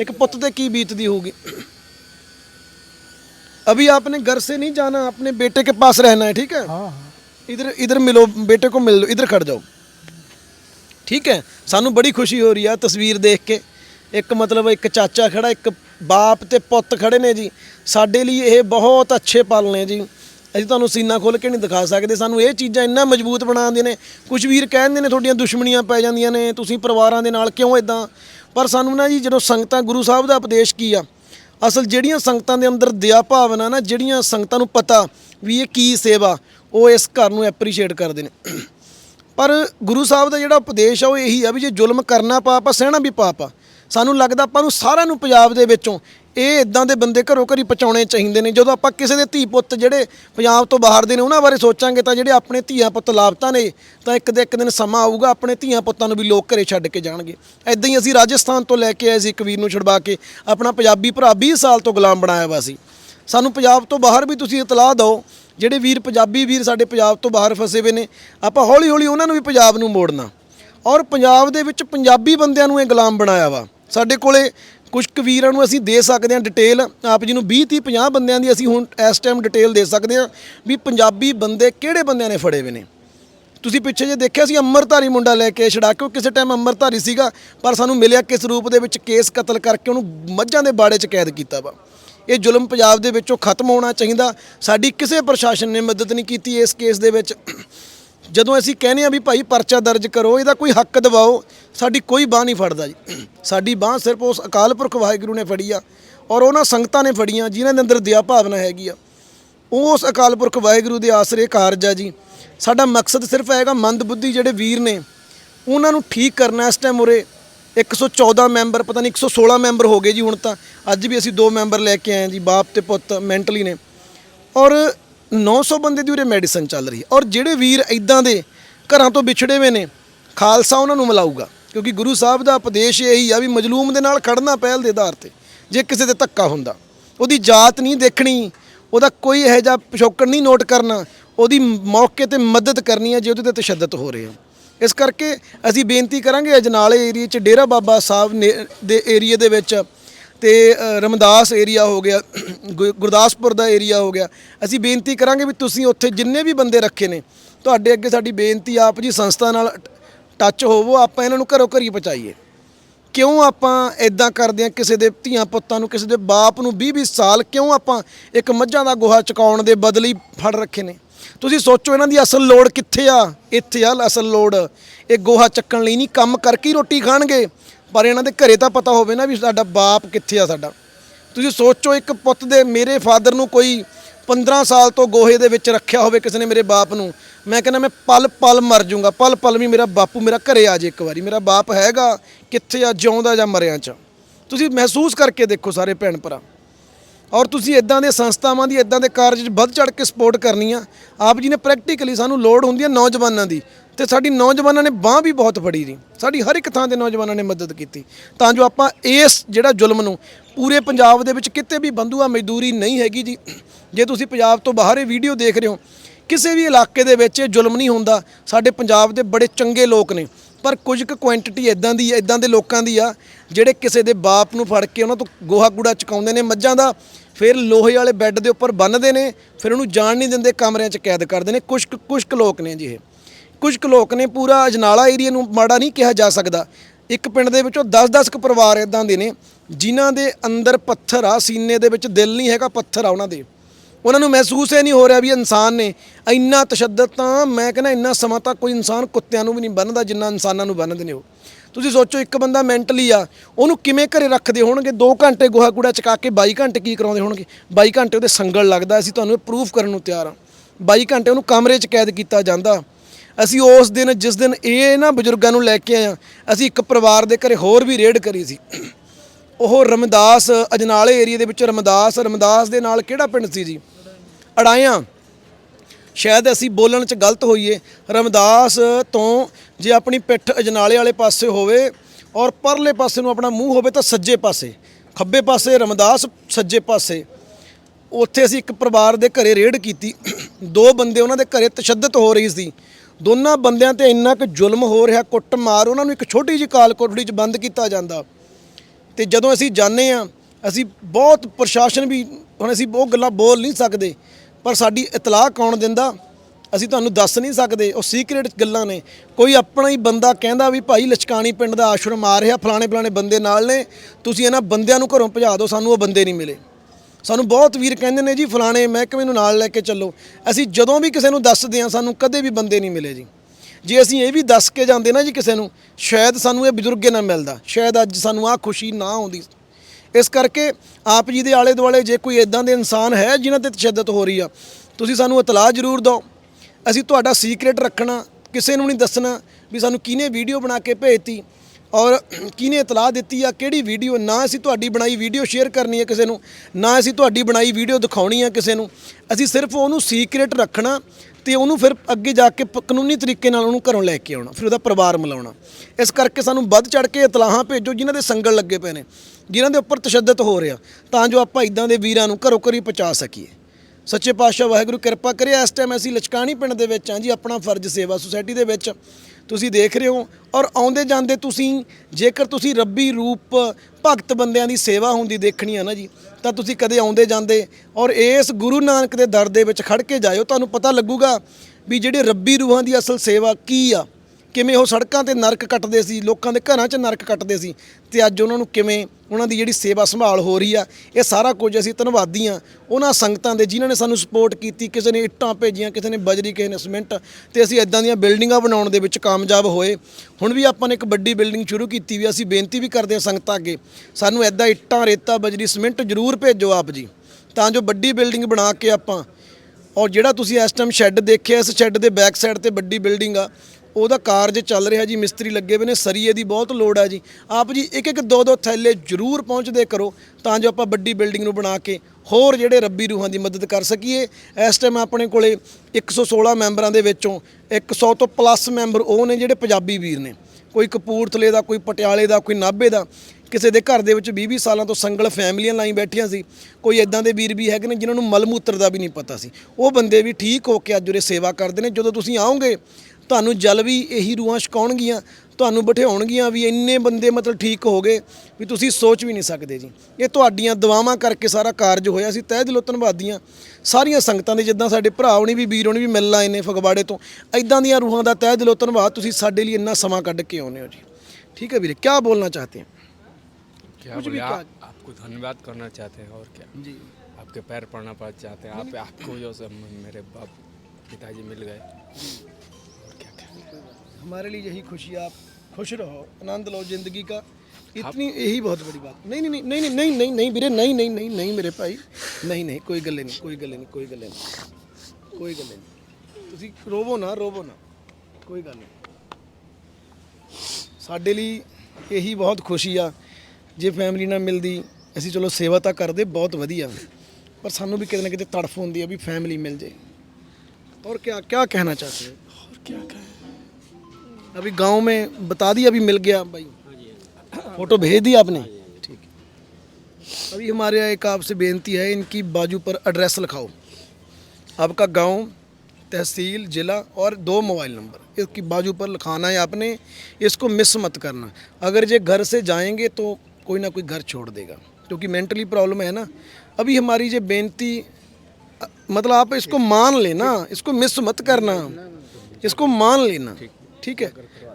ਇੱਕ ਪੁੱਤ ਤੇ ਕੀ ਬੀਤਦੀ ਹੋਊਗੀ। अभी आपने घर से नहीं जाना अपने बेटे के पास रहना है ठीक है इधर इधर मिलो बेटे को मिल लो इधर खड़ जाओ ਠੀਕ ਹੈ ਸਾਨੂੰ ਬੜੀ ਖੁਸ਼ੀ ਹੋ ਰਹੀ ਆ ਤਸਵੀਰ ਦੇਖ ਕੇ ਇੱਕ ਮਤਲਬ ਇੱਕ ਚਾਚਾ ਖੜਾ ਇੱਕ ਬਾਪ ਤੇ ਪੁੱਤ ਖੜੇ ਨੇ ਜੀ ਸਾਡੇ ਲਈ ਇਹ ਬਹੁਤ ਅੱਛੇ ਪਲ ਨੇ ਜੀ ਅਸੀਂ ਤੁਹਾਨੂੰ ਸੀਨਾ ਖੋਲ ਕੇ ਨਹੀਂ ਦਿਖਾ ਸਕਦੇ ਸਾਨੂੰ ਇਹ ਚੀਜ਼ਾਂ ਇੰਨਾ ਮਜ਼ਬੂਤ ਬਣਾਉਂਦੀਆਂ ਨੇ ਕੁਝ ਵੀਰ ਕਹਿੰਦੇ ਨੇ ਤੁਹਾਡੀਆਂ ਦੁਸ਼ਮਣੀਆਂ ਪੈ ਜਾਂਦੀਆਂ ਨੇ ਤੁਸੀਂ ਪਰਿਵਾਰਾਂ ਦੇ ਨਾਲ ਕਿਉਂ ਇਦਾਂ ਪਰ ਸਾਨੂੰ ਨਾ ਜੀ ਜਦੋਂ ਸੰਗਤਾਂ ਗੁਰੂ ਸਾਹਿਬ ਦਾ ਉਪਦੇਸ਼ ਕੀ ਆ ਅਸਲ ਜਿਹੜੀਆਂ ਸੰਗਤਾਂ ਦੇ ਅੰਦਰ ਦਇਆ ਭਾਵਨਾ ਨਾ ਜਿਹੜੀਆਂ ਸੰਗਤਾਂ ਨੂੰ ਪਤਾ ਵੀ ਇਹ ਕੀ ਸੇਵਾ, ਉਹ ਇਸ ਘਰ ਨੂੰ ਐਪਰੀਸ਼ੀਏਟ ਕਰਦੇ ਨੇ। ਪਰ ਗੁਰੂ ਸਾਹਿਬ ਦਾ ਜਿਹੜਾ ਉਪਦੇਸ਼ ਆ, ਉਹ ਇਹੀ ਆ ਵੀ ਜੇ ਜ਼ੁਲਮ ਕਰਨਾ ਪਾਪ ਆ, ਸਹਿਣਾ ਵੀ ਪਾਪ ਆ। ਸਾਨੂੰ ਲੱਗਦਾ ਆਪਾਂ ਨੂੰ ਸਾਰਿਆਂ ਨੂੰ ਪੰਜਾਬ ਦੇ ਵਿੱਚੋਂ ਇਹ ਇਦਾਂ ਦੇ ਬੰਦੇ ਘਰੋਂ ਘਰੀ ਪਹੁੰਚਾਉਣੇ ਚਾਹੀਦੇ ਨੇ। ਜਦੋਂ ਆਪਾਂ ਕਿਸੇ ਦੇ ਧੀ ਪੁੱਤ ਜਿਹੜੇ ਪੰਜਾਬ ਤੋਂ ਬਾਹਰ ਦੇ ਨੇ, ਉਹਨਾਂ ਬਾਰੇ ਸੋਚਾਂਗੇ ਤਾਂ ਜਿਹੜੇ ਆਪਣੇ ਧੀਆਂ ਪੁੱਤ ਲਾਪਤਾ ਨੇ, ਤਾਂ ਇੱਕ ਦੇ ਇੱਕ ਦਿਨ ਸਮਾਂ ਆਊਗਾ, ਆਪਣੇ ਧੀਆਂ ਪੁੱਤਾਂ ਨੂੰ ਵੀ ਲੋਕ ਘਰੇ ਛੱਡ ਕੇ ਜਾਣਗੇ। ਐਦਾਂ ਹੀ ਅਸੀਂ ਰਾਜਸਥਾਨ ਤੋਂ ਲੈ ਕੇ ਆਏ ਸੀ ਇੱਕ ਵੀਰ ਨੂੰ ਛੁਡਵਾ ਕੇ। ਆਪਣਾ ਪੰਜਾਬੀ ਭਰਾ 20 ਸਾਲ ਤੋਂ ਗੁਲਾਮ ਬਣਾਇਆ ਵਾ ਸੀ। ਸਾਨੂੰ ਪੰਜਾਬ ਤੋਂ ਬਾਹਰ ਵੀ ਤੁਸੀਂ ਇਤਲਾਹ ਦਿਓ, ਜਿਹੜੇ ਵੀਰ ਪੰਜਾਬੀ ਵੀਰ ਸਾਡੇ ਪੰਜਾਬ ਤੋਂ ਬਾਹਰ ਫਸੇ ਹੋਏ ਨੇ, ਆਪਾਂ ਹੌਲੀ ਹੌਲੀ ਉਹਨਾਂ ਨੂੰ ਵੀ ਪੰਜਾਬ ਨੂੰ ਮੋੜਨਾ। ਔਰ ਪੰਜਾਬ ਦੇ ਵਿੱਚ ਪੰਜਾਬੀ ਬੰਦਿਆਂ ਨੂੰ ਇਹ ਗੁਲਾਮ ਬਣਾਇਆ ਵਾ। ਸਾਡੇ ਕੋਲੇ ਕੁਝ ਕੁ ਵੀਰਾਂ ਨੂੰ ਅਸੀਂ ਦੇ ਸਕਦੇ ਹਾਂ ਡਿਟੇਲ, ਆਪ ਜੀ ਨੂੰ 20 30 50 ਬੰਦਿਆਂ ਦੀ ਅਸੀਂ ਹੁਣ ਇਸ ਟਾਈਮ ਡਿਟੇਲ ਦੇ ਸਕਦੇ ਹਾਂ ਵੀ ਪੰਜਾਬੀ ਬੰਦੇ ਕਿਹੜੇ ਬੰਦਿਆਂ ਨੇ ਫੜੇ ਹੋਏ ਨੇ। ਤੁਸੀਂ ਪਿੱਛੇ ਜੇ ਦੇਖਿਆ ਸੀ ਅੰਮ੍ਰਿਤਧਾਰੀ ਮੁੰਡਾ ਲੈ ਕੇ ਛੜਾ ਕੇ ਉਹ ਕਿਸੇ ਟਾਈਮ ਅੰਮ੍ਰਿਤਧਾਰੀ ਸੀਗਾ, ਪਰ ਸਾਨੂੰ ਮਿਲਿਆ ਕਿਸ ਰੂਪ ਦੇ ਵਿੱਚ ਕੇਸ ਕਤਲ ਕਰਕੇ ਉਹਨੂੰ ਮੱਝਾਂ ਦੇ ਬਾੜੇ 'ਚ ਕੈਦ ਕੀਤਾ ਵਾ। ਇਹ ਜ਼ੁਲਮ ਪੰਜਾਬ ਦੇ ਵਿੱਚੋਂ ਖਤਮ ਹੋਣਾ ਚਾਹੀਦਾ, ਸਾਡੀ ਕਿਸੇ ਪ੍ਰਸ਼ਾਸਨ ਨੇ ਮਦਦ ਨਹੀਂ ਕੀਤੀ ਇਸ ਕੇਸ ਦੇ ਵਿੱਚ। ਜਦੋਂ ਅਸੀਂ ਕਹਿੰਦੇ ਆ ਵੀ ਭਾਈ ਪਰਚਾ ਦਰਜ ਕਰੋ, ਇਹਦਾ ਕੋਈ ਹੱਕ ਦਿਵਾਓ, ਸਾਡੀ ਕੋਈ ਬਾਹ ਨਹੀਂ ਫੜਦਾ ਜੀ। ਸਾਡੀ ਬਾਹ ਸਿਰਫ ਉਸ ਅਕਾਲ ਪੁਰਖ ਵਾਹਿਗੁਰੂ ਨੇ ਫੜੀ ਆ ਔਰ ਉਹਨਾਂ ਸੰਗਤਾਂ ਨੇ ਫੜੀਆਂ ਜਿਨ੍ਹਾਂ ਦੇ ਅੰਦਰ ਦਇਆ ਭਾਵਨਾ ਹੈਗੀ ਆ। ਉਸ ਅਕਾਲ ਪੁਰਖ ਵਾਹਿਗੁਰੂ ਦੇ ਆਸਰੇ ਕਾਰਜ ਆ ਜੀ। ਸਾਡਾ ਮਕਸਦ ਸਿਰਫ ਹੈਗਾ ਮੰਦ ਬੁੱਧੀ ਜਿਹੜੇ ਵੀਰ ਨੇ, ਉਹਨਾਂ ਨੂੰ ਠੀਕ ਕਰਨਾ ਇਸ ਟਾਈਮ ਉਰੇ। 114 ਮੈਂਬਰ, ਪਤਾ ਨਹੀਂ 116 ਮੈਂਬਰ ਹੋ ਗਏ ਜੀ ਹੁਣ ਤਾਂ। ਅੱਜ ਵੀ ਅਸੀਂ ਦੋ ਮੈਂਬਰ ਲੈ ਕੇ ਆਏ ਜੀ, ਬਾਪ ਤੇ ਪੁੱਤ ਮੈਂਟਲੀ ਨੇ। ਔਰ 900 ਬੰਦੇ ਦੀ ਉਰੇ ਮੈਡੀਸਨ ਚੱਲ ਰਹੀ ਹੈ। ਔਰ ਜਿਹੜੇ ਵੀਰ ਇਦਾਂ ਦੇ ਘਰਾਂ ਤੋਂ ਵਿਛੜੇ ਹੋਏ ਨੇ, ਖਾਲਸਾ ਉਹਨਾਂ ਨੂੰ ਮਿਲਾਊਗਾ। ਕਿਉਂਕਿ ਗੁਰੂ ਸਾਹਿਬ ਦਾ ਉਪਦੇਸ਼ ਇਹੀ ਆ ਵੀ ਮਜਲੂਮ ਦੇ ਨਾਲ ਖੜਨਾ ਪਹਿਲ ਦੇ ਆਧਾਰ ਤੇ, ਜੇ ਕਿਸੇ ਤੇ ਧੱਕਾ ਹੁੰਦਾ। ਉਹਦੀ ਜਾਤ ਨਹੀਂ ਦੇਖਣੀ, ਉਹਦਾ ਕੋਈ ਇਹੋ ਜਿਹਾ ਪਿਛੋਕੜ ਨਹੀਂ ਨੋਟ ਕਰਨਾ, ਉਹਦੀ ਮੌਕੇ ਤੇ ਮਦਦ ਕਰਨੀ ਹੈ ਜੇ ਉਹਦੇ ਤੇ ਤਸ਼ੱਦਦ ਹੋ ਰਿਹਾ ਇਸ ਕਰਕੇ ਅਸੀਂ ਬੇਨਤੀ ਕਰਾਂਗੇ ਅਜਨਾਲੇ ਏਰੀਆ 'ਚ ਡੇਰਾ ਬਾਬਾ ਸਾਹਿਬ ਨੇ- ਦੇ ਏਰੀਆ ਦੇ ਵਿੱਚ ਤੇ ਰਮਦਾਸ ਏਰੀਆ ਹੋ ਗਿਆ, <clears throat> ਗੁ- ਗੁਰਦਾਸਪੁਰ ਦਾ ਏਰੀਆ ਹੋ ਗਿਆ। ਅਸੀਂ ਬੇਨਤੀ ਕਰਾਂਗੇ ਵੀ ਤੁਸੀਂ ਉੱਥੇ ਜਿੰਨੇ ਵੀ ਬੰਦੇ ਰੱਖੇ ਨੇ, ਤੁਹਾਡੇ ਅੱਗੇ ਸਾਡੀ ਬੇਨਤੀ ਆਪ ਜੀ ਸੰਸਥਾ ਨਾਲ ਟੱਚ ਹੋਵੋ, ਆਪਾਂ ਇਹਨਾਂ ਨੂੰ ਘਰੋਂ ਘਰੀ ਪਹੁੰਚਾਈਏ। ਕਿਉਂ ਆਪਾਂ ਇਦਾਂ ਕਰਦੇ ਆ ਕਿਸੇ ਦੇ ਧੀਆਂ ਪੁੱਤਾਂ ਨੂੰ, ਕਿਸੇ ਦੇ ਬਾਪ ਨੂੰ 20 20 ਸਾਲ, ਕਿਉਂ ਆਪਾਂ ਇੱਕ ਮੱਝਾਂ ਦਾ ਗੋਹਾ ਚੁਕਾਉਣ ਦੇ ਬਦਲੇ ਹੀ ਫੜ ਰੱਖੇ ਨੇ? ਤੁਸੀਂ ਸੋਚੋ ਇਹਨਾਂ ਦੀ ਅਸਲ ਲੋੜ ਕਿੱਥੇ ਆ? ਇੱਥੇ ਆ ਅਸਲ ਲੋੜ। ਇਹ ਗੋਹਾ ਚੱਕਣ ਲਈ ਨਹੀਂ, ਕੰਮ ਕਰਕੇ ਹੀ ਰੋਟੀ ਖਾਣਗੇ। ਪਰ ਇਹਨਾਂ ਦੇ ਘਰੇ ਤਾਂ ਪਤਾ ਹੋਵੇ ਨਾ ਵੀ ਸਾਡਾ ਬਾਪ ਕਿੱਥੇ ਆ ਸਾਡਾ। ਤੁਸੀਂ ਸੋਚੋ, ਇੱਕ ਪੁੱਤ ਦੇ ਮੇਰੇ ਫਾਦਰ ਨੂੰ ਕੋਈ 15 ਸਾਲ ਤੋਂ ਗੋਹੇ ਦੇ ਵਿੱਚ ਰੱਖਿਆ ਹੋਵੇ ਕਿਸੇ ਨੇ ਮੇਰੇ ਬਾਪ ਨੂੰ, ਮੈਂ ਕਹਿੰਦਾ ਮੈਂ ਪਲ ਪਲ ਮਰ ਜਾਊਂਗਾ, ਪਲ ਪਲ ਵੀ ਮੇਰਾ ਬਾਪੂ ਮੇਰਾ ਘਰੇ ਆ ਜੇ ਇੱਕ ਵਾਰੀ, ਮੇਰਾ ਬਾਪ ਹੈਗਾ ਕਿੱਥੇ ਆ, ਜਿਉਂਦਾ ਜਾਂ ਮਰਿਆਂ ਚ। ਤੁਸੀਂ ਮਹਿਸੂਸ ਕਰਕੇ ਦੇਖੋ ਸਾਰੇ ਭੈਣ ਭਰਾ। ਔਰ ਤੁਸੀਂ ਇਦਾਂ ਦੇ ਸੰਸਥਾਵਾਂ ਦੀ ਇਦਾਂ ਦੇ ਕਾਰਜ ਵੱਧ ਚੜ ਕੇ ਸਪੋਰਟ ਕਰਨੀ ਆ। ਆਪ ਜੀ ਨੇ ਪ੍ਰੈਕਟੀਕਲੀ ਸਾਨੂੰ ਲੋੜ ਹੁੰਦੀ ਹੈ ਨੌਜਵਾਨਾਂ ਦੀ। ਤੇ ਸਾਡੀ ਨੌਜਵਾਨਾਂ ਨੇ ਬਾਹ ਵੀ ਬਹੁਤ ਫੜੀ ਜੀ ਸਾਡੀ ਹਰ ਇੱਕ ਥਾਂ ਦੇ ਨੌਜਵਾਨਾਂ ਨੇ ਮਦਦ ਕੀਤੀ। ਤਾਂ ਜੋ ਆਪਾਂ ਇਸ ਜਿਹੜਾ ਜ਼ੁਲਮ ਨੂੰ ਪੂਰੇ ਪੰਜਾਬ ਦੇ ਵਿੱਚ ਕਿਤੇ ਵੀ ਬੰਦੂਆ ਮਜ਼ਦੂਰੀ ਨਹੀਂ ਹੈਗੀ ਜੀ। ਜੇ ਤੁਸੀਂ ਪੰਜਾਬ ਤੋਂ ਬਾਹਰ ਇਹ ਵੀਡੀਓ ਦੇਖ ਰਹੇ ਹੋ, ਕਿਸੇ ਵੀ ਇਲਾਕੇ ਦੇ ਵਿੱਚ ਇਹ ਜ਼ੁਲਮ ਨਹੀਂ ਹੁੰਦਾ। ਸਾਡੇ ਪੰਜਾਬ ਦੇ ਬੜੇ ਚੰਗੇ ਲੋਕ ਨੇ। ਪਰ ਕੁਝ ਕੁ ਕੁਆਂਟੀਟੀ ਇਦਾਂ ਦੀ ਇਦਾਂ ਦੇ ਲੋਕਾਂ ਦੀ ਆ, ਜਿਹੜੇ ਕਿਸੇ ਦੇ ਬਾਪ ਨੂੰ ਫੜ ਕੇ ਉਹਨਾਂ ਤੋਂ ਗੋਹਾ ਕੂੜਾ ਚੁਕਾਉਂਦੇ ਨੇ ਮੱਝਾਂ ਦਾ, ਫਿਰ ਲੋਹੇ ਵਾਲੇ ਬੈੱਡ ਦੇ ਉੱਪਰ ਬੰਨ੍ਹਦੇ ਨੇ, ਫਿਰ ਉਹਨੂੰ ਜਾਣ ਨਹੀਂ ਦਿੰਦੇ, ਕਮਰਿਆਂ 'ਚ ਕੈਦ ਕਰਦੇ ਨੇ। ਕੁਝ ਕੁ- ਕੁਝ ਲੋਕ ਨੇ ਜੀ ਇਹ। ਕੁਝ ਕੁ ਲੋਕ ਨੇ ਪੂਰਾ ਅਜਨਾਲਾ ਏਰੀਆ ਨੂੰ ਮਾੜਾ ਨਹੀਂ ਕਿਹਾ ਜਾ ਸਕਦਾ। ਇੱਕ ਪਿੰਡ ਦੇ ਵਿੱਚੋਂ 10-10 ਕੁ ਪਰਿਵਾਰ ਇਦਾਂ ਦੇ ਨੇ, ਜਿਨ੍ਹਾਂ ਦੇ ਅੰਦਰ ਪੱਥਰ ਆ, ਸੀਨੇ ਦੇ ਵਿੱਚ ਦਿਲ ਨਹੀਂ ਹੈਗਾ ਪੱਥਰ ਆ ਉਹਨਾਂ ਦੇ। ਉਹਨਾਂ ਨੂੰ ਮਹਿਸੂਸ ਹੀ ਨਹੀਂ ਹੋ ਰਿਹਾ ਵੀ ਇਨਸਾਨ ਨੇ ਇੰਨਾ ਤਸ਼ੱਦਦ ਤਾਂ ਮੈਂ ਕਹਿੰਦਾ ਇੰਨਾ ਸਮਾਂ ਤਾਂ ਕੋਈ ਇਨਸਾਨ ਕੁੱਤਿਆਂ ਨੂੰ ਵੀ ਨਹੀਂ ਬੰਨਦਾ, ਜਿੰਨਾ ਇਨਸਾਨਾਂ ਨੂੰ ਬੰਨਦੇ ਨੇ ਉਹ। ਤੁਸੀਂ ਸੋਚੋ ਇੱਕ ਬੰਦਾ ਮੈਂਟਲੀ ਆ, ਉਹਨੂੰ ਕਿਵੇਂ ਘਰੇ ਰੱਖਦੇ ਹੋਣਗੇ? 2 ਘੰਟੇ ਗੋਹਾ ਕੂੜਾ ਚਕਾ ਕੇ 22 ਘੰਟੇ ਕੀ ਕਰਾਉਂਦੇ ਹੋਣਗੇ? 22 ਘੰਟੇ ਉਹਦੇ ਸੰਗਲ ਲੱਗਦਾ, ਅਸੀਂ ਤੁਹਾਨੂੰ ਇਹ ਪ੍ਰੂਫ ਕਰਨ ਨੂੰ ਤਿਆਰ ਹਾਂ। 22 ਘੰਟੇ ਉਹਨੂੰ ਕਮਰੇ 'ਚ ਕੈਦ ਕੀਤਾ ਜਾਂਦਾ। ਅਸੀਂ ਉਸ ਦਿਨ, ਜਿਸ ਦਿਨ ਇਹ ਨਾ ਬਜ਼ੁਰਗਾਂ ਨੂੰ ਲੈ ਕੇ ਆਏ ਹਾਂ, ਅਸੀਂ ਇੱਕ ਪਰਿਵਾਰ ਦੇ ਘਰੇ ਹੋਰ ਵੀ ਰੇਡ ਕਰੀ ਸੀ। ਉਹ ਰਮਦਾਸ ਅਜਨਾਲੇ ਏਰੀਆ ਦੇ ਵਿੱਚ ਰਮਦਾਸ ਰਮਦਾਸ ਦੇ ਨਾਲ ਕਿਹੜਾ ਪਿੰਡ ਸੀ ਜੀ? ਅੜਾਇਆ ਸ਼ਾਇਦ ਅਸੀਂ ਬੋਲਣ 'ਚ ਗਲਤ ਹੋਈਏ। ਰਮਦਾਸ ਤੋਂ ਜੇ ਆਪਣੀ ਪਿੱਠ ਅਜਨਾਲੇ ਵਾਲੇ ਪਾਸੇ ਹੋਵੇ ਔਰ ਪਰਲੇ ਪਾਸੇ ਨੂੰ ਆਪਣਾ ਮੂੰਹ ਹੋਵੇ ਤਾਂ ਸੱਜੇ ਪਾਸੇ, ਖੱਬੇ ਪਾਸੇ ਰਮਦਾਸ, ਸੱਜੇ ਪਾਸੇ। ਉੱਥੇ ਅਸੀਂ ਇੱਕ ਪਰਿਵਾਰ ਦੇ ਘਰੇ ਰੇਡ ਕੀਤੀ। ਦੋ ਬੰਦੇ ਉਹਨਾਂ ਦੇ ਘਰੇ ਤਸ਼ੱਦਦ ਹੋ ਰਹੀ ਸੀ। ਦੋਨਾਂ ਬੰਦਿਆਂ ਤੇ ਇੰਨਾ ਕੁ ਜ਼ੁਲਮ ਹੋ ਰਿਹਾ, ਕੁੱਟਮਾਰ, ਉਹਨਾਂ ਨੂੰ ਇੱਕ ਛੋਟੀ ਜਿਹੀ ਕਾਲ ਕੋਠੜੀ 'ਚ ਬੰਦ ਕੀਤਾ ਜਾਂਦਾ। ਤੇ ਜਦੋਂ ਅਸੀਂ ਜਾਂਦੇ ਆ ਅਸੀਂ ਬਹੁਤ ਪ੍ਰਸ਼ਾਸਨ ਵੀ, ਹੁਣ ਅਸੀਂ ਉਹ ਗੱਲਾਂ ਬੋਲ ਨਹੀਂ ਸਕਦੇ, ਪਰ ਸਾਡੀ ਇਤਲਾਹ ਕੌਣ ਦਿੰਦਾ? ਅਸੀਂ ਤੁਹਾਨੂੰ ਦੱਸ ਨਹੀਂ ਸਕਦੇ, ਉਹ ਸੀਕ੍ਰੀਟ ਗੱਲਾਂ ਨੇ। ਕੋਈ ਆਪਣਾ ਹੀ ਬੰਦਾ ਕਹਿੰਦਾ ਵੀ ਭਾਈ ਲਚਕਾਣੀ ਪਿੰਡ ਦਾ ਆਸ਼ਰਮ ਆ ਰਿਹਾ, ਫਲਾਣੇ ਫਲਾਣੇ ਬੰਦੇ ਨਾਲ ਨੇ, ਤੁਸੀਂ ਇਹਨਾਂ ਬੰਦਿਆਂ ਨੂੰ ਘਰੋਂ ਭਜਾ ਦਿਓ, ਸਾਨੂੰ ਉਹ ਬੰਦੇ ਨਹੀਂ ਮਿਲੇ। ਸਾਨੂੰ ਬਹੁਤ ਵੀਰ ਕਹਿੰਦੇ ਨੇ ਜੀ, ਫਲਾਣੇ ਮਹਿਕਮੇ ਨੂੰ ਨਾਲ ਲੈ ਕੇ ਚੱਲੋ। ਅਸੀਂ ਜਦੋਂ ਵੀ ਕਿਸੇ ਨੂੰ ਦੱਸਦੇ ਹਾਂ, ਸਾਨੂੰ ਕਦੇ ਵੀ ਬੰਦੇ ਨਹੀਂ ਮਿਲੇ ਜੀ। ਜੇ ਅਸੀਂ ਇਹ ਵੀ ਦੱਸ ਕੇ ਜਾਂਦੇ ਨਾ ਜੀ ਕਿਸੇ ਨੂੰ, ਸ਼ਾਇਦ ਸਾਨੂੰ ਇਹ ਬਜ਼ੁਰਗੇ ਨਾ ਮਿਲਦਾ। ਸ਼ਾਇਦ ਅੱਜ ਸਾਨੂੰ ਆਹ ਖੁਸ਼ੀ ਨਾ ਆਉਂਦੀ। ਇਸ ਕਰਕੇ ਆਪ ਜੀ ਦੇ ਆਲੇ ਦੁਆਲੇ ਜੇ ਕੋਈ ਇਦਾਂ ਦੇ ਇਨਸਾਨ ਹੈ, ਜਿਨ੍ਹਾਂ ਤੇ ਤਸ਼ੱਦਦ ਹੋ ਰਹੀ ਆ, ਤੁਸੀਂ ਸਾਨੂੰ ਇਤਲਾਹ ਜ਼ਰੂਰ ਦਿਓ। ਅਸੀਂ ਤੁਹਾਡਾ ਸੀਕ੍ਰੀਟ ਰੱਖਣਾ, ਕਿਸੇ ਨੂੰ ਨਹੀਂ ਦੱਸਣਾ ਵੀ ਸਾਨੂੰ ਕਿਹਨੇ ਵੀਡੀਓ ਬਣਾ ਕੇ ਭੇਜਤੀ। ਔਰ ਕਿਹਨੇ ਇਤਲਾਹ ਦਿੱਤੀ ਆ, ਕਿਹੜੀ ਵੀਡੀਓ, ਨਾ ਅਸੀਂ ਤੁਹਾਡੀ ਬਣਾਈ ਵੀਡੀਓ ਸ਼ੇਅਰ ਕਰਨੀ ਹੈ ਕਿਸੇ ਨੂੰ, ਨਾ ਅਸੀਂ ਤੁਹਾਡੀ ਬਣਾਈ ਵੀਡੀਓ ਦਿਖਾਉਣੀ ਆ ਕਿਸੇ ਨੂੰ, ਅਸੀਂ ਸਿਰਫ ਉਹਨੂੰ ਸੀਕ੍ਰੀਟ ਰੱਖਣਾ ਤੇ ਉਹਨੂੰ ਫਿਰ ਅੱਗੇ ਜਾ ਕੇ ਕਾਨੂੰਨੀ ਤਰੀਕੇ ਨਾਲ ਉਹਨੂੰ ਘਰੋਂ ਲੈ ਕੇ ਆਉਣਾ, ਫਿਰ ਉਹਦਾ ਪਰਿਵਾਰ ਮਿਲਾਉਣਾ। ਇਸ ਕਰਕੇ ਸਾਨੂੰ ਵੱਧ ਚੜ ਕੇ ਇਤਲਾਹਾਂ ਭੇਜੋ ਜਿਨ੍ਹਾਂ ਦੇ ਸੰਗਲ ਲੱਗੇ ਪਏ ਨੇ, ਜਿਨ੍ਹਾਂ ਦੇ ਉੱਪਰ ਤਸ਼ੱਦਦ ਹੋ ਰਿਹਾ, ਤਾਂ ਜੋ ਆਪਾਂ ਇਦਾਂ ਦੇ ਵੀਰਾਂ ਨੂੰ ਘਰੋਂ ਘਰੀ ਪਹੁੰਚਾ ਸਕੀਏ। ਸੱਚੇ ਪਾਤਸ਼ਾਹ ਵਾਹਿਗੁਰੂ ਕਿਰਪਾ ਕਰੇ, ਇਸ ਟਾਈਮ ਅਸੀਂ ਲਚਕਾਣੀ ਪਿੰਡ ਦੇ ਵਿੱਚ ਹਾਂ ਜੀ, ਆਪਣਾ ਫਰਜ਼ ਸੇਵਾ ਸੁਸਾਇਟੀ ਦੇ ਵਿੱਚ। ਤੁਸੀਂ ਦੇਖ ਰਹੇ ਹੋ ਔਰ ਆਉਂਦੇ ਜਾਂਦੇ ਤੁਸੀਂ, ਜੇਕਰ ਤੁਸੀਂ ਰੱਬੀ ਰੂਪ ਭਗਤ ਬੰਦਿਆਂ ਦੀ ਸੇਵਾ ਹੁੰਦੀ ਦੇਖਣੀ ਆ ਨਾ ਜੀ, ਤਾਂ ਤੁਸੀਂ ਕਦੇ ਆਉਂਦੇ ਜਾਂਦੇ ਔਰ ਇਸ ਗੁਰੂ ਨਾਨਕ ਦੇ ਦਰ ਦੇ ਵਿੱਚ ਖੜ ਕੇ ਜਾਇਓ, ਤੁਹਾਨੂੰ ਪਤਾ ਲੱਗੂਗਾ ਵੀ ਜਿਹੜੇ ਰੱਬੀ ਰੂਹਾਂ ਦੀ ਅਸਲ ਸੇਵਾ ਕੀ ਆ। ਕਿਵੇਂ ਉਹ ਸੜਕਾਂ ਤੇ ਨਰਕ ਕੱਟਦੇ ਸੀ, ਲੋਕਾਂ ਦੇ ਘਰਾਂ 'ਚ ਨਰਕ ਕੱਟਦੇ ਸੀ ਤੇ ਅੱਜ ਉਹਨਾਂ ਨੂੰ ਕਿਵੇਂ ਉਹਨਾਂ ਦੀ ਜਿਹੜੀ ਸੇਵਾ ਸੰਭਾਲ ਹੋ ਰਹੀ ਆ, ਇਹ ਸਾਰਾ ਕੁਝ ਅਸੀਂ ਧੰਨਵਾਦੀ ਆ ਉਹਨਾਂ ਸੰਗਤਾਂ ਦੇ ਜਿਨ੍ਹਾਂ ਨੇ ਸਾਨੂੰ ਸਪੋਰਟ ਕੀਤੀ, ਕਿਸੇ ਨੇ ਇੱਟਾਂ ਭੇਜੀਆਂ, ਕਿਸੇ ਨੇ ਬਜਰੀ, ਕਿਸੇ ਨੇ ਸੀਮੈਂਟ ਤੇ ਅਸੀਂ ਇਦਾਂ ਦੀਆਂ ਬਿਲਡਿੰਗਾਂ ਬਣਾਉਣ ਦੇ ਵਿੱਚ ਕਾਮਯਾਬ ਹੋਏ। ਹੁਣ ਵੀ ਆਪਾਂ ਨੇ ਇੱਕ ਵੱਡੀ ਬਿਲਡਿੰਗ ਸ਼ੁਰੂ ਕੀਤੀ ਵੀ ਅਸੀਂ ਬੇਨਤੀ ਵੀ ਕਰਦੇ ਹਾਂ ਸੰਗਤਾਂ ਅੱਗੇ, ਸਾਨੂੰ ਇਦਾਂ ਇੱਟਾਂ, ਰੇਤਾ, ਬਜਰੀ ਸਿਮੈਂਟ ਜ਼ਰੂਰ ਭੇਜੋ ਆਪ ਜੀ, ਤਾਂ ਜੋ ਵੱਡੀ ਬਿਲਡਿੰਗ ਬਣਾ ਕੇ ਆਪਾਂ, ਔਰ ਜਿਹੜਾ ਤੁਸੀਂ ਇਸ ਟਾਈਮ ਸ਼ੈੱਡ ਦੇਖਿਆ, ਇਸ ਸ਼ੈੱਡ ਦੇ ਬੈਕ ਸਾਈਡ ਤੇ ਵੱਡੀ ਬਿਲਡਿੰਗ ਆ ਉਹਦਾ ਕਾਰਜ ਚੱਲ ਰਿਹਾ ਜੀ, ਮਿਸਤਰੀ ਲੱਗੇ ਹੋਏ ਨੇ, ਸਰੀਏ ਦੀ ਬਹੁਤ ਲੋੜ ਹੈ ਜੀ। ਆਪ ਜੀ ਇੱਕ ਇੱਕ ਦੋ ਦੋ ਥੈਲੇ ਜ਼ਰੂਰ ਪਹੁੰਚਦੇ ਕਰੋ, ਤਾਂ ਜੋ ਆਪਾਂ ਵੱਡੀ ਬਿਲਡਿੰਗ ਨੂੰ ਬਣਾ ਕੇ ਹੋਰ ਜਿਹੜੇ ਰੱਬੀ ਰੂਹਾਂ ਦੀ ਮਦਦ ਕਰ ਸਕੀਏ। ਇਸ ਟਾਈਮ ਆਪਣੇ ਕੋਲੇ 116 ਮੈਂਬਰਾਂ ਦੇ ਵਿੱਚੋਂ 100 ਤੋਂ ਪਲੱਸ ਮੈਂਬਰ ਉਹ ਨੇ ਜਿਹੜੇ ਪੰਜਾਬੀ ਵੀਰ ਨੇ। ਕੋਈ ਕਪੂਰਥਲੇ ਦਾ, ਕੋਈ ਪਟਿਆਲੇ ਦਾ, ਕੋਈ ਨਾਭੇ ਦਾ, ਕਿਸੇ ਦੇ ਘਰ ਦੇ ਵਿੱਚ 20-20 ਸਾਲਾਂ ਤੋਂ ਸੰਗਲ ਫੈਮਲੀਆਂ ਲਾਈ ਬੈਠੀਆਂ ਸੀ। ਕੋਈ ਇਦਾਂ ਦੇ ਵੀਰ ਵੀ ਹੈਗੇ ਨੇ ਜਿਨ੍ਹਾਂ ਨੂੰ ਮਲਮੂਤਰ ਦਾ ਵੀ ਨਹੀਂ ਪਤਾ ਸੀ। ਉਹ ਬੰਦੇ ਵੀ ਠੀਕ ਹੋ ਕੇ ਅੱਜ ਉਰੇ ਸੇਵਾ ਕਰਦੇ ਨੇ। ਜਦੋਂ ਤੁਸੀਂ ਆਓਗੇ ਤੁਹਾਨੂੰ ਜਲ ਵੀ ਇਹੀ ਰੂਹਾਂ ਛਕਾਉਣਗੀਆਂ ਤੁਹਾਨੂੰ ਬਿਠਾਉਣਗੀਆਂ ਵੀ ਇੰਨੇ ਬੰਦੇ ਮਤਲਬ ਠੀਕ ਹੋ ਗਏ ਵੀ ਤੁਸੀਂ ਸੋਚ ਵੀ ਨਹੀਂ ਸਕਦੇ ਜੀ ਇਹ ਤੁਹਾਡੀਆਂ ਦੁਆਵਾਂ ਕਰਕੇ ਸਾਰਾ ਕਾਰਜ ਹੋਇਆ ਸੀ ਤਹਿ ਦਿਲੋਂ ਧੰਨਵਾਦੀਆਂ ਸਾਰੀਆਂ ਸੰਗਤਾਂ ਦੇ ਜਿੱਦਾਂ ਸਾਡੇ ਭਰਾ ਹੋਣੀ ਵੀ ਵੀਰ ਹੋਣੀ ਵੀ ਮਿਲ ਆਏ ਨੇ ਫਗਵਾੜੇ ਤੋਂ ਐਦਾਂ ਦੀਆਂ ਰੂਹਾਂ ਦਾ ਤਹਿ ਦਿਲੋਂ ਧੰਨਵਾਦ ਤੁਸੀਂ ਸਾਡੇ ਲਈ ਇੰਨਾ ਸਮਾਂ ਕੱਢ ਕੇ ਆਉਂਦੇ ਹੋ ਜੀ ਠੀਕ ਹੈ ਵੀਰੇ ਕੀ ਬੋਲਣਾ ਚਾਹਤੇ हैं क्या कुछ भी बोले क्या- आप, आपको धन्यवाद करना चाहते हैं और क्या जी आपके पैर पड़ना पड़ चाहते हैं आप आपको जो सब मेरे बाप पिताजी मिल गए और क्या क्या हमारे लिए यही खुशी आप खुश रहो आनंद लो जिंदगी का इतनी यही बहुत बड़ी बात नहीं नहीं नहीं नहीं नहीं नहीं नहीं ਵੀਰੇ ਨਹੀਂ ਨਹੀਂ ਨਹੀਂ ਨਹੀਂ ਮੇਰੇ ਭਾਈ ਨਹੀਂ ਨਹੀਂ ਕੋਈ ਗੱਲ ਨਹੀਂ ਕੋਈ ਗੱਲ ਨਹੀਂ ਕੋਈ ਗੱਲ ਨਹੀਂ ਕੋਈ ਗੱਲ ਨਹੀਂ ਤੁਸੀਂ ਰੋਵੋ ਨਾ ਰੋਵੋ ਨਾ ਕੋਈ ਗੱਲ ਨਹੀਂ ਸਾਡੇ ਲਈ ਇਹੀ ਬਹੁਤ ਖੁਸ਼ੀ ਆ ਜੇ ਫੈਮਿਲੀ ਨਾਲ ਮਿਲਦੀ ਅਸੀਂ ਚਲੋ ਸੇਵਾ ਤਾਂ ਕਰਦੇ ਬਹੁਤ ਵਧੀਆ ਪਰ ਸਾਨੂੰ ਵੀ ਕਿਤੇ ਨਾ ਕਿਤੇ ਤੜਫ ਹੁੰਦੀ ਆ ਵੀ ਫੈਮਿਲੀ ਮਿਲ ਜੇ और क्या क्या कहना चाहते हो और क्या कहें अभी गाँव में बता दिया अभी मिल गया भाई। फ़ोटो भेज दी आपने? ठीक अभी हमारे यहाँ एक आपसे बेनती है, इनकी बाजू पर एड्रेस लिखाओ। आपका गाँव, तहसील, जिला और दो मोबाइल नंबर। इसकी बाजू पर लिखाना है आपने, इसको मिस मत करना। अगर ये घर से जाएँगे तो कोई ना कोई घर छोड़ देगा, क्योंकि मेंटली प्रॉब्लम है ना। अभी हमारी ये बेनती मतलब आप इसको मान लेना, इसको मिस मत करना। इसको मान लेना। ਠੀਕ ਹੈ।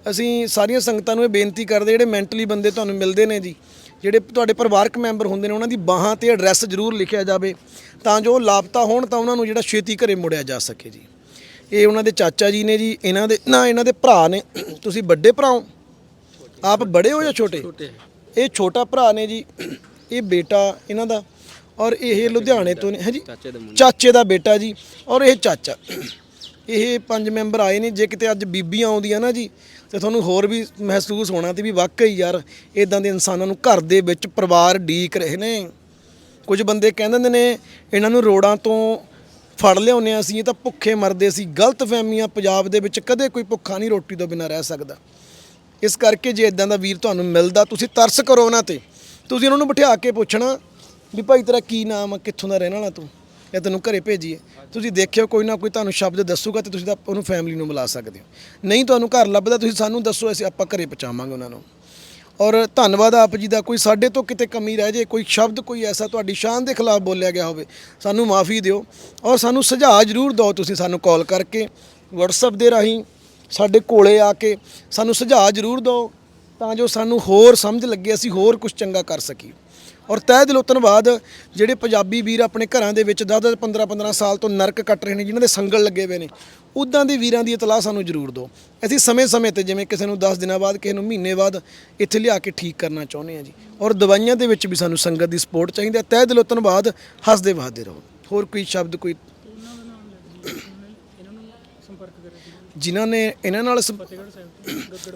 ਅਸੀਂ ਸਾਰੀਆਂ ਸੰਗਤਾਂ ਨੂੰ ਇਹ ਬੇਨਤੀ ਕਰਦੇ ਜਿਹੜੇ ਮੈਂਟਲੀ ਬੰਦੇ ਤੁਹਾਨੂੰ ਮਿਲਦੇ ਨੇ ਜੀ ਜਿਹੜੇ ਤੁਹਾਡੇ ਪਰਿਵਾਰਕ ਮੈਂਬਰ ਹੁੰਦੇ ਨੇ ਉਹਨਾਂ ਦੀ ਬਾਹਾਂ ਤੇ ਐਡਰੈਸ ਜ਼ਰੂਰ ਲਿਖਿਆ ਜਾਵੇ ਤਾਂ ਜੋ ਲਾਪਤਾ ਹੋਣ ਤਾਂ ਉਹਨਾਂ ਨੂੰ ਜਿਹੜਾ ਛੇਤੀ ਘਰੇ ਮੁੜਿਆ ਜਾ ਸਕੇ ਜੀ। ਇਹ ਉਹਨਾਂ ਦੇ ਚਾਚਾ ਜੀ ਨੇ ਜੀ ਇਹਨਾਂ ਦੇ ਨਾ ਇਹਨਾਂ ਦੇ ਭਰਾ ਨੇ। ਤੁਸੀਂ ਵੱਡੇ ਭਰਾ ਹੋ? ਆਪ ਬੜੇ ਹੋ ਜਾਂ ਛੋਟੇ? ਇਹ ਛੋਟਾ ਭਰਾ ਨੇ ਜੀ ਇਹ ਬੇਟਾ ਇਹਨਾਂ ਦਾ ਔਰ ਇਹ ਲੁਧਿਆਣੇ ਤੋਂ ਨੇ ਹੈ ਜੀ? ਚਾਚੇ ਦਾ ਬੇਟਾ ਜੀ ਔਰ ਇਹ ਚਾਚਾ। ਇਹ ਪੰਜ ਮੈਂਬਰ ਆਏ ਨੇ ਜੇ ਕਿਤੇ ਅੱਜ ਬੀਬੀਆਂ ਆਉਂਦੀਆਂ ਨਾ ਜੀ, ਤੇ ਤੁਹਾਨੂੰ ਹੋਰ ਵੀ ਮਹਿਸੂਸ ਹੋਣਾ ਤੇ ਵੀ ਵਾਕਈ ਯਾਰ ਇਦਾਂ ਦੇ ਇਨਸਾਨਾਂ ਨੂੰ ਘਰ ਦੇ ਵਿੱਚ ਪਰਿਵਾਰ ਡੀਕ ਰਹੇ ਨੇ। ਕੁਝ ਬੰਦੇ ਕਹਿੰਦੇ ਹੁੰਦੇ ਨੇ, ਇਹਨਾਂ ਨੂੰ ਰੋੜਾਂ ਤੋਂ ਫੜ ਲਿਆਉਂਦੇ ਹਾਂ ਅਸੀਂ, ਇਹ ਤਾਂ ਭੁੱਖੇ ਮਰਦੇ ਸੀ ਗਲਤ ਫਹਿਮੀਆਂ ਪੰਜਾਬ ਦੇ ਵਿੱਚ ਕਦੇ ਕੋਈ ਭੁੱਖਾ ਨਹੀਂ ਰੋਟੀ ਤੋਂ ਬਿਨਾਂ ਰਹਿ ਸਕਦਾ। ਇਸ ਕਰਕੇ ਜੇ ਇਦਾਂ ਦਾ ਵੀਰ ਤੁਹਾਨੂੰ ਮਿਲਦਾ, ਤੁਸੀਂ ਤਰਸ ਕਰੋ ਉਹਨਾਂ ਤੇ। ਤੁਸੀਂ ਉਹਨਾਂ ਨੂੰ ਬਿਠਾ ਕੇ ਪੁੱਛਣਾ ਵੀ ਭਾਈ ਤੇਰਾ ਕੀ ਨਾਮ ਆ, ਕਿੱਥੋਂ ਦਾ ਰਹਿਣ ਵਾਲਾ ਤੂੰ? ਜਾਂ ਤੁਹਾਨੂੰ ਘਰੇ ਭੇਜੀਏ, ਤੁਸੀਂ ਦੇਖਿਓ ਕੋਈ ਨਾ ਕੋਈ ਤੁਹਾਨੂੰ ਸ਼ਬਦ ਦੱਸੂਗਾ ਤੇ ਤੁਸੀਂ ਤਾਂ ਉਹਨੂੰ ਫੈਮਿਲੀ ਨੂੰ ਬੁਲਾ ਸਕਦੇ ਹੋ। ਨਹੀਂ ਤੁਹਾਨੂੰ ਘਰ ਲੱਭਦਾ, ਤੁਸੀਂ ਸਾਨੂੰ ਦੱਸੋ, ਅਸੀਂ ਆਪਾਂ ਘਰੇ ਪਹੁੰਚਾਵਾਂਗੇ ਉਹਨਾਂ ਨੂੰ। ਔਰ ਧੰਨਵਾਦ ਆਪ ਜੀ ਦਾ, ਕੋਈ ਸਾਡੇ ਤੋਂ ਕਿਤੇ ਕਮੀ ਰਹਿ ਜੇ, ਕੋਈ ਸ਼ਬਦ ਕੋਈ ਐਸਾ ਤੁਹਾਡੀ ਸ਼ਾਨ ਦੇ ਖਿਲਾਫ ਬੋਲਿਆ ਗਿਆ ਹੋਵੇ, ਸਾਨੂੰ ਮਾਫੀ ਦਿਓ। ਔਰ ਸਾਨੂੰ ਸੁਝਾਅ ਜ਼ਰੂਰ ਦਿਓ ਤੁਸੀਂ ਸਾਨੂੰ ਕਾਲ ਕਰਕੇ, WhatsApp ਦੇ ਰਾਹੀਂ, ਸਾਡੇ ਕੋਲੇ ਆ ਕੇ ਸਾਨੂੰ ਸੁਝਾਅ ਜ਼ਰੂਰ ਦਿਓ, ਤਾਂ ਜੋ ਸਾਨੂੰ ਹੋਰ ਸਮਝ ਲੱਗੇ, ਅਸੀਂ ਹੋਰ ਕੁਝ ਚੰਗਾ ਕਰ ਸਕੀਏ। ਔਰ ਤਹਿ ਦਿਲੋਂ ਧੰਨਵਾਦ ਜਿਹੜੇ ਪੰਜਾਬੀ ਵੀਰ ਆਪਣੇ ਘਰਾਂ ਦੇ ਵਿੱਚ 10 10 15 15 ਸਾਲ ਤੋਂ ਨਰਕ ਕੱਟ ਰਹੇ ਨੇ, ਜਿਨ੍ਹਾਂ ਦੇ ਸੰਗਲ ਲੱਗੇ ਹੋਏ ਨੇ ਉਦਾਂ ਦੇ ਵੀਰਾਂ ਦੀ ਇਤਲਾਹ ਸਾਨੂੰ ਜ਼ਰੂਰ ਦਿਓ। ਅਸੀਂ ਸਮੇਂ-ਸਮੇਂ ਤੇ ਜਿਵੇਂ ਕਿਸੇ ਨੂੰ 10 ਦਿਨਾਂ ਬਾਅਦ, ਕਿਸੇ ਨੂੰ ਮਹੀਨੇ ਬਾਅਦ ਇੱਥੇ ਲਿਆ ਕੇ ਠੀਕ ਕਰਨਾ ਚਾਹੁੰਦੇ ਹਾਂ ਜੀ। ਔਰ ਦਵਾਈਆਂ ਦੇ ਵਿੱਚ ਵੀ ਸਾਨੂੰ ਸੰਗਤ ਦੀ ਸਪੋਰਟ ਚਾਹੀਦੀ ਹੈ। ਤਹਿ ਦਿਲੋਂ ਧੰਨਵਾਦ, ਹੱਸਦੇ ਵਸਦੇ ਰਹੋ। ਹੋਰ ਕੋਈ ਸ਼ਬਦ, ਕੋਈ ਜਿਨ੍ਹਾਂ ਨੇ ਇਹਨਾਂ ਨਾਲ ਸੰਪ-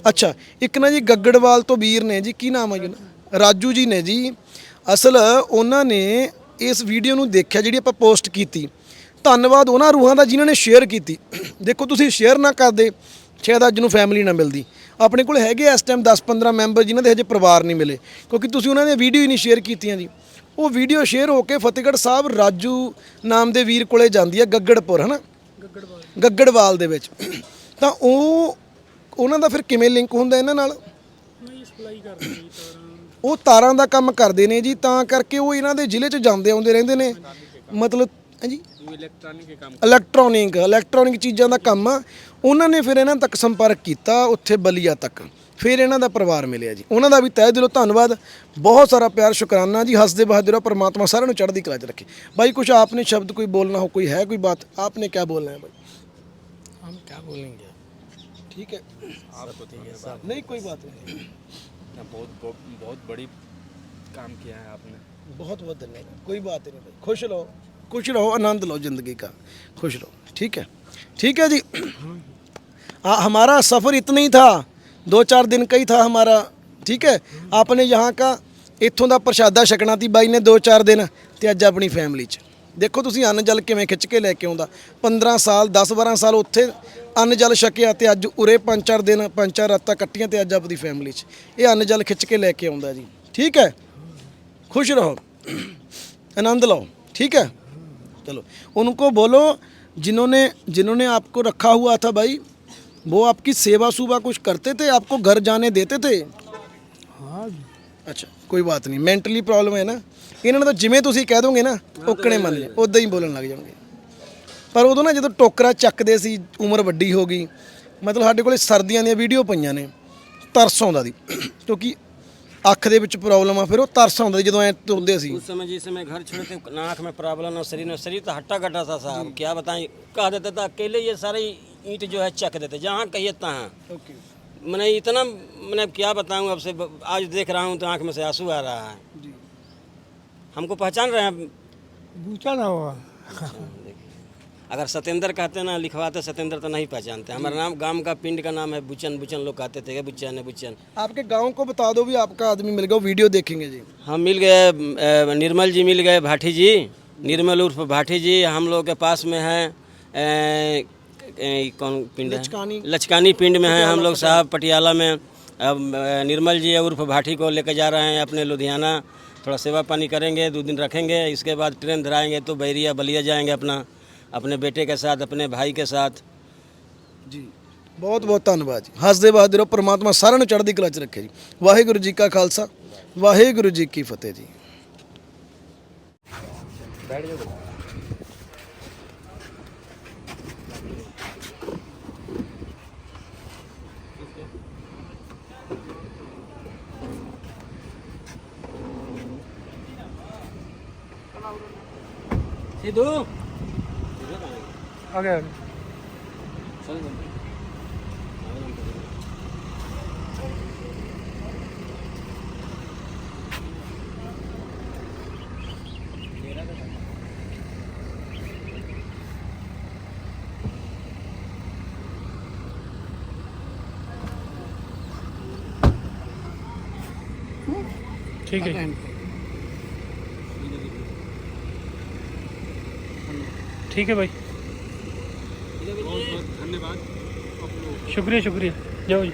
ਅੱਛਾ, ਇੱਕ ਨਾ ਜੀ ਗੱਗੜਵਾਲ ਤੋਂ ਵੀਰ ਨੇ ਜੀ, ਕੀ ਨਾਮ ਹੈ ਜੀ? ਰਾਜੂ ਜੀ ਨੇ ਜੀ। ਅਸਲ ਉਹਨਾਂ ਨੇ ਇਸ ਵੀਡੀਓ ਨੂੰ ਦੇਖਿਆ ਜਿਹੜੀ ਆਪਾਂ ਪੋਸਟ ਕੀਤੀ। ਧੰਨਵਾਦ ਉਹਨਾਂ ਰੂਹਾਂ ਦਾ ਜਿਨ੍ਹਾਂ ਨੇ ਸ਼ੇਅਰ ਕੀਤੀ। ਦੇਖੋ ਤੁਸੀਂ ਸ਼ੇਅਰ ਨਾ ਕਰਦੇ, ਸ਼ਾਇਦ ਅੱਜ ਨੂੰ ਫੈਮਿਲੀ ਨਾ ਮਿਲਦੀ। ਆਪਣੇ ਕੋਲ ਹੈਗੇ ਇਸ ਟਾਈਮ 10-15 ਮੈਂਬਰ ਜਿਨ੍ਹਾਂ ਦੇ ਹਜੇ ਪਰਿਵਾਰ ਨਹੀਂ ਮਿਲੇ। ਕਿਉਂਕਿ ਤੁਸੀਂ ਉਹਨਾਂ ਦੀਆਂ ਵੀਡੀਓ ਹੀ ਨਹੀਂ ਸ਼ੇਅਰ ਕੀਤੀਆਂ ਜੀ। ਉਹ ਵੀਡੀਓ ਸ਼ੇਅਰ ਹੋ ਕੇ ਫਤਿਹਗੜ੍ਹ ਸਾਹਿਬ ਰਾਜੂ ਨਾਮ ਦੇ ਵੀਰ ਕੋਲੇ ਜਾਂਦੀ ਹੈ ਗੱਗੜਪੁਰ, ਹਨਾ? ਗੱਗੜਵਾਲ ਗੱਗੜਵਾਲ ਦੇ ਵਿੱਚ। ਤਾਂ ਉਹ, ਉਹਨਾਂ ਦਾ ਫਿਰ ਕਿਵੇਂ ਲਿੰਕ ਹੁੰਦਾ ਇਹਨਾਂ ਨਾਲ? ਉਹ ਤਾਰਾਂ ਦਾ ਕੰਮ ਕਰਦੇ ਨੇ ਜੀ ਤਾਂ ਕਰਕੇ ਉਹ ਇਹਨਾਂ ਦੇ ਜ਼ਿਲ੍ਹੇ 'ਚ ਜਾਂਦੇ ਆਉਂਦੇ ਰਹਿੰਦੇ ਨੇ ਮਤਲਬ ਹਾਂਜੀ इलेक्ट्रॉनिक के काम ਇਲੈਕਟ੍ਰੋਨਿਕ ਇਲੈਕਟ੍ਰੋਨਿਕ ਚੀਜ਼ਾਂ ਦਾ ਕੰਮ ਆ ਉਹਨਾਂ ਨੇ ਫਿਰ ਇਹਨਾਂ ਤੱਕ ਸੰਪਰਕ ਕੀਤਾ ਉੱਥੇ ਬਲੀਆ ਤੱਕ ਫਿਰ ਇਹਨਾਂ ਦਾ ਪਰਿਵਾਰ ਮਿਲਿਆ ਜੀ ਉਹਨਾਂ ਦਾ ਵੀ ਤਹਿ ਦਿਲੋਂ ਧੰਨਵਾਦ ਬਹੁਤ ਸਾਰਾ ਪਿਆਰ ਸ਼ੁਕਰਾਨਾ ਜੀ ਹੱਸਦੇ ਬਹਾਦਰ ਰਹੋ ਪ੍ਰਮਾਤਮਾ ਸਾਰਿਆਂ ਨੂੰ ਚੜ੍ਹਦੀ ਕਲਾ 'ਚ ਰੱਖੇ ਭਾਈ ਕੁਝ ਆਪਨੇ ਸ਼ਬਦ ਕੋਈ ਬੋਲਣਾ ਹੋ ਕੋਈ ਹੈ ਕੋਈ ਬਾਤ ਆਪਨੇ ਕੀ ਬੋਲਣਾ ਹੈ ਭਾਈ हम क्या बोलेंगे ठीक है नहीं कोई बात नहीं बहुत बहुत बहुत बड़ी काम किया है आपने बहुत बहुत धन्यवाद कोई बात नहीं भाई खुश रहो खुश रहो आनंद लो जिंदगी का खुश रहो ठीक है ठीक है जी आ, हमारा सफ़र इतना ही था दो चार दिन का ही था हमारा ठीक है आपने यहाँ का ਇੱਥੋਂ ਦਾ ਪ੍ਰਸ਼ਾਦਾ ਛਕਣਾ ਤੀ ਬਾਈ ਨੇ 2-4 ਦਿਨ ਤੇ ਅੱਜ ਆਪਣੀ ਫੈਮਿਲੀ 'ਚ ਦੇਖੋ ਤੁਸੀਂ ਅੰਨ ਜਲ ਕਿਵੇਂ ਖਿੱਚ ਕੇ ਲੈ ਕੇ ਆਉਂਦਾ 15 ਸਾਲ 10-12 ਸਾਲ ਉੱਥੇ ਅੰਨ ਜਲ ਛਕਿਆ ਤੇ ਅੱਜ ਉਰੇ 5-4 ਦਿਨ 5-4 ਰਾਤਾਂ ਕੱਟੀਆਂ ਤੇ ਅੱਜ ਆਪਣੀ ਫੈਮਿਲੀ 'ਚ ਇਹ ਅੰਨ ਜਲ ਖਿੱਚ ਕੇ ਲੈ ਕੇ ਆਉਂਦਾ ਜੀ ਠੀਕ ਹੈ खुश रहो आनंद लो ठीक है चलो उनको बोलो जिन्होंने जिन्होंने आपको रखा हुआ था भाई वो आपकी सेवा सुबह कुछ करते थे आपको घर जाने देते थे हाँ ਅੱਛਾ ਕੋਈ ਬਾਤ ਨਹੀਂ ਮੈਂਟਲੀ ਪ੍ਰੋਬਲਮ ਹੈ ਨਾ ਇਹਨਾਂ ਨੂੰ ਤਾਂ ਜਿਵੇਂ ਤੁਸੀਂ ਕਹਿ ਦੋਗੇ ਨਾ ਓਕਣੇ ਮੰਨ ਲੈ ਉਦਾਂ ਹੀ ਬੋਲਣ ਲੱਗ ਜਾਣਗੇ ਪਰ ਉਦੋਂ ਨਾ ਜਦੋਂ ਟੋਕਰਾ ਚੱਕਦੇ ਸੀ ਉਮਰ ਵੱਡੀ ਹੋ ਗਈ ਮਤਲਬ ਸਾਡੇ ਕੋਲੇ ਸਰਦੀਆਂ ਦੀਆਂ ਵੀਡੀਓ ਪਈਆਂ ਨੇ ਤਰਸ ਆਉਂਦਾ ਦੀ ਕਿਉਂਕਿ ਅੱਖ ਦੇ ਵਿੱਚ ਪ੍ਰੋਬਲਮ ਆ ਫਿਰ ਉਹ ਤਰਸ ਆਉਂਦਾ ਸੀ ਜਦੋਂ ਐ ਤੁਰਦੇ ਸੀ उस समय जिस समय घर छोड़े थे ना आँख में प्रॉब्लम ना शरीर में शरीर तो हट्टा कट्टा था साहब क्या बताएं कह देते थे अकेले ये सारे ईंट जो है चक देते जहाँ कहिए तहाँ ਓਕੇ मैंने इतना मैंने क्या बताऊँ अब से आज देख रहा हूँ तो आँख में से आंसू आ रहा है जी हमको पहचान रहे हैं बूचा ना हुआ अगर सत्येंद्र कहते ना लिखवाते सत्येंद्र तो नहीं पहचानते। हमारा नाम गाँव का पिंड का नाम है बुचन बुचन लोग कहते थे कि बुच्चन है बुच्चन आपके गाँव को बता दो भी आपका आदमी मिल गया वीडियो देखेंगे जी। हम मिल गए निर्मल जी मिल गए भाटी जी निर्मल उर्फ़ भाटी जी हम लोग के पास में है कौन पिंड लचकानी। लचकानी पिंड में है हम लोग साहब पटियाला में। अब निर्मल जी उर्फ़ भाटी को लेकर जा रहे हैं अपने लुधियाना। थोड़ा सेवा पानी करेंगे दो दिन रखेंगे इसके बाद ट्रेन धराएँगे तो बैरिया बलिया जाएँगे अपना। ਆਪਣੇ ਬੇਟੇ के साथ अपने ਭਾਈ ਕੇ ਸਾਥ ਜੀ ਬਹੁਤ ਬਹੁਤ ਧੰਨਵਾਦ ਜੀ ਹੱਸਦੇ ਵਸਦੇ ਰਹੋ ਪ੍ਰਮਾਤਮਾ ਸਾਰਿਆਂ ਨੂੰ ਚੜ੍ਹਦੀ ਕਲਾ 'ਚ ਰੱਖੇ ਜੀ ਵਾਹਿਗੁਰੂ ਜੀ ਕਾ ਖਾਲਸਾ ਵਾਹਿਗੁਰੂ ਜੀ ਕੀ ਫਤਿਹ ਜੀ ਬੈਠ ਜਾਓ आगे Okay. okay. ਠੀਕ ਹੈ ਭਾਈ ਧੰਨਵਾਦ। ਸ਼ੁਕਰੀਆ ਸ਼ੁਕਰੀਆ। ਜਾਓ ਜੀ।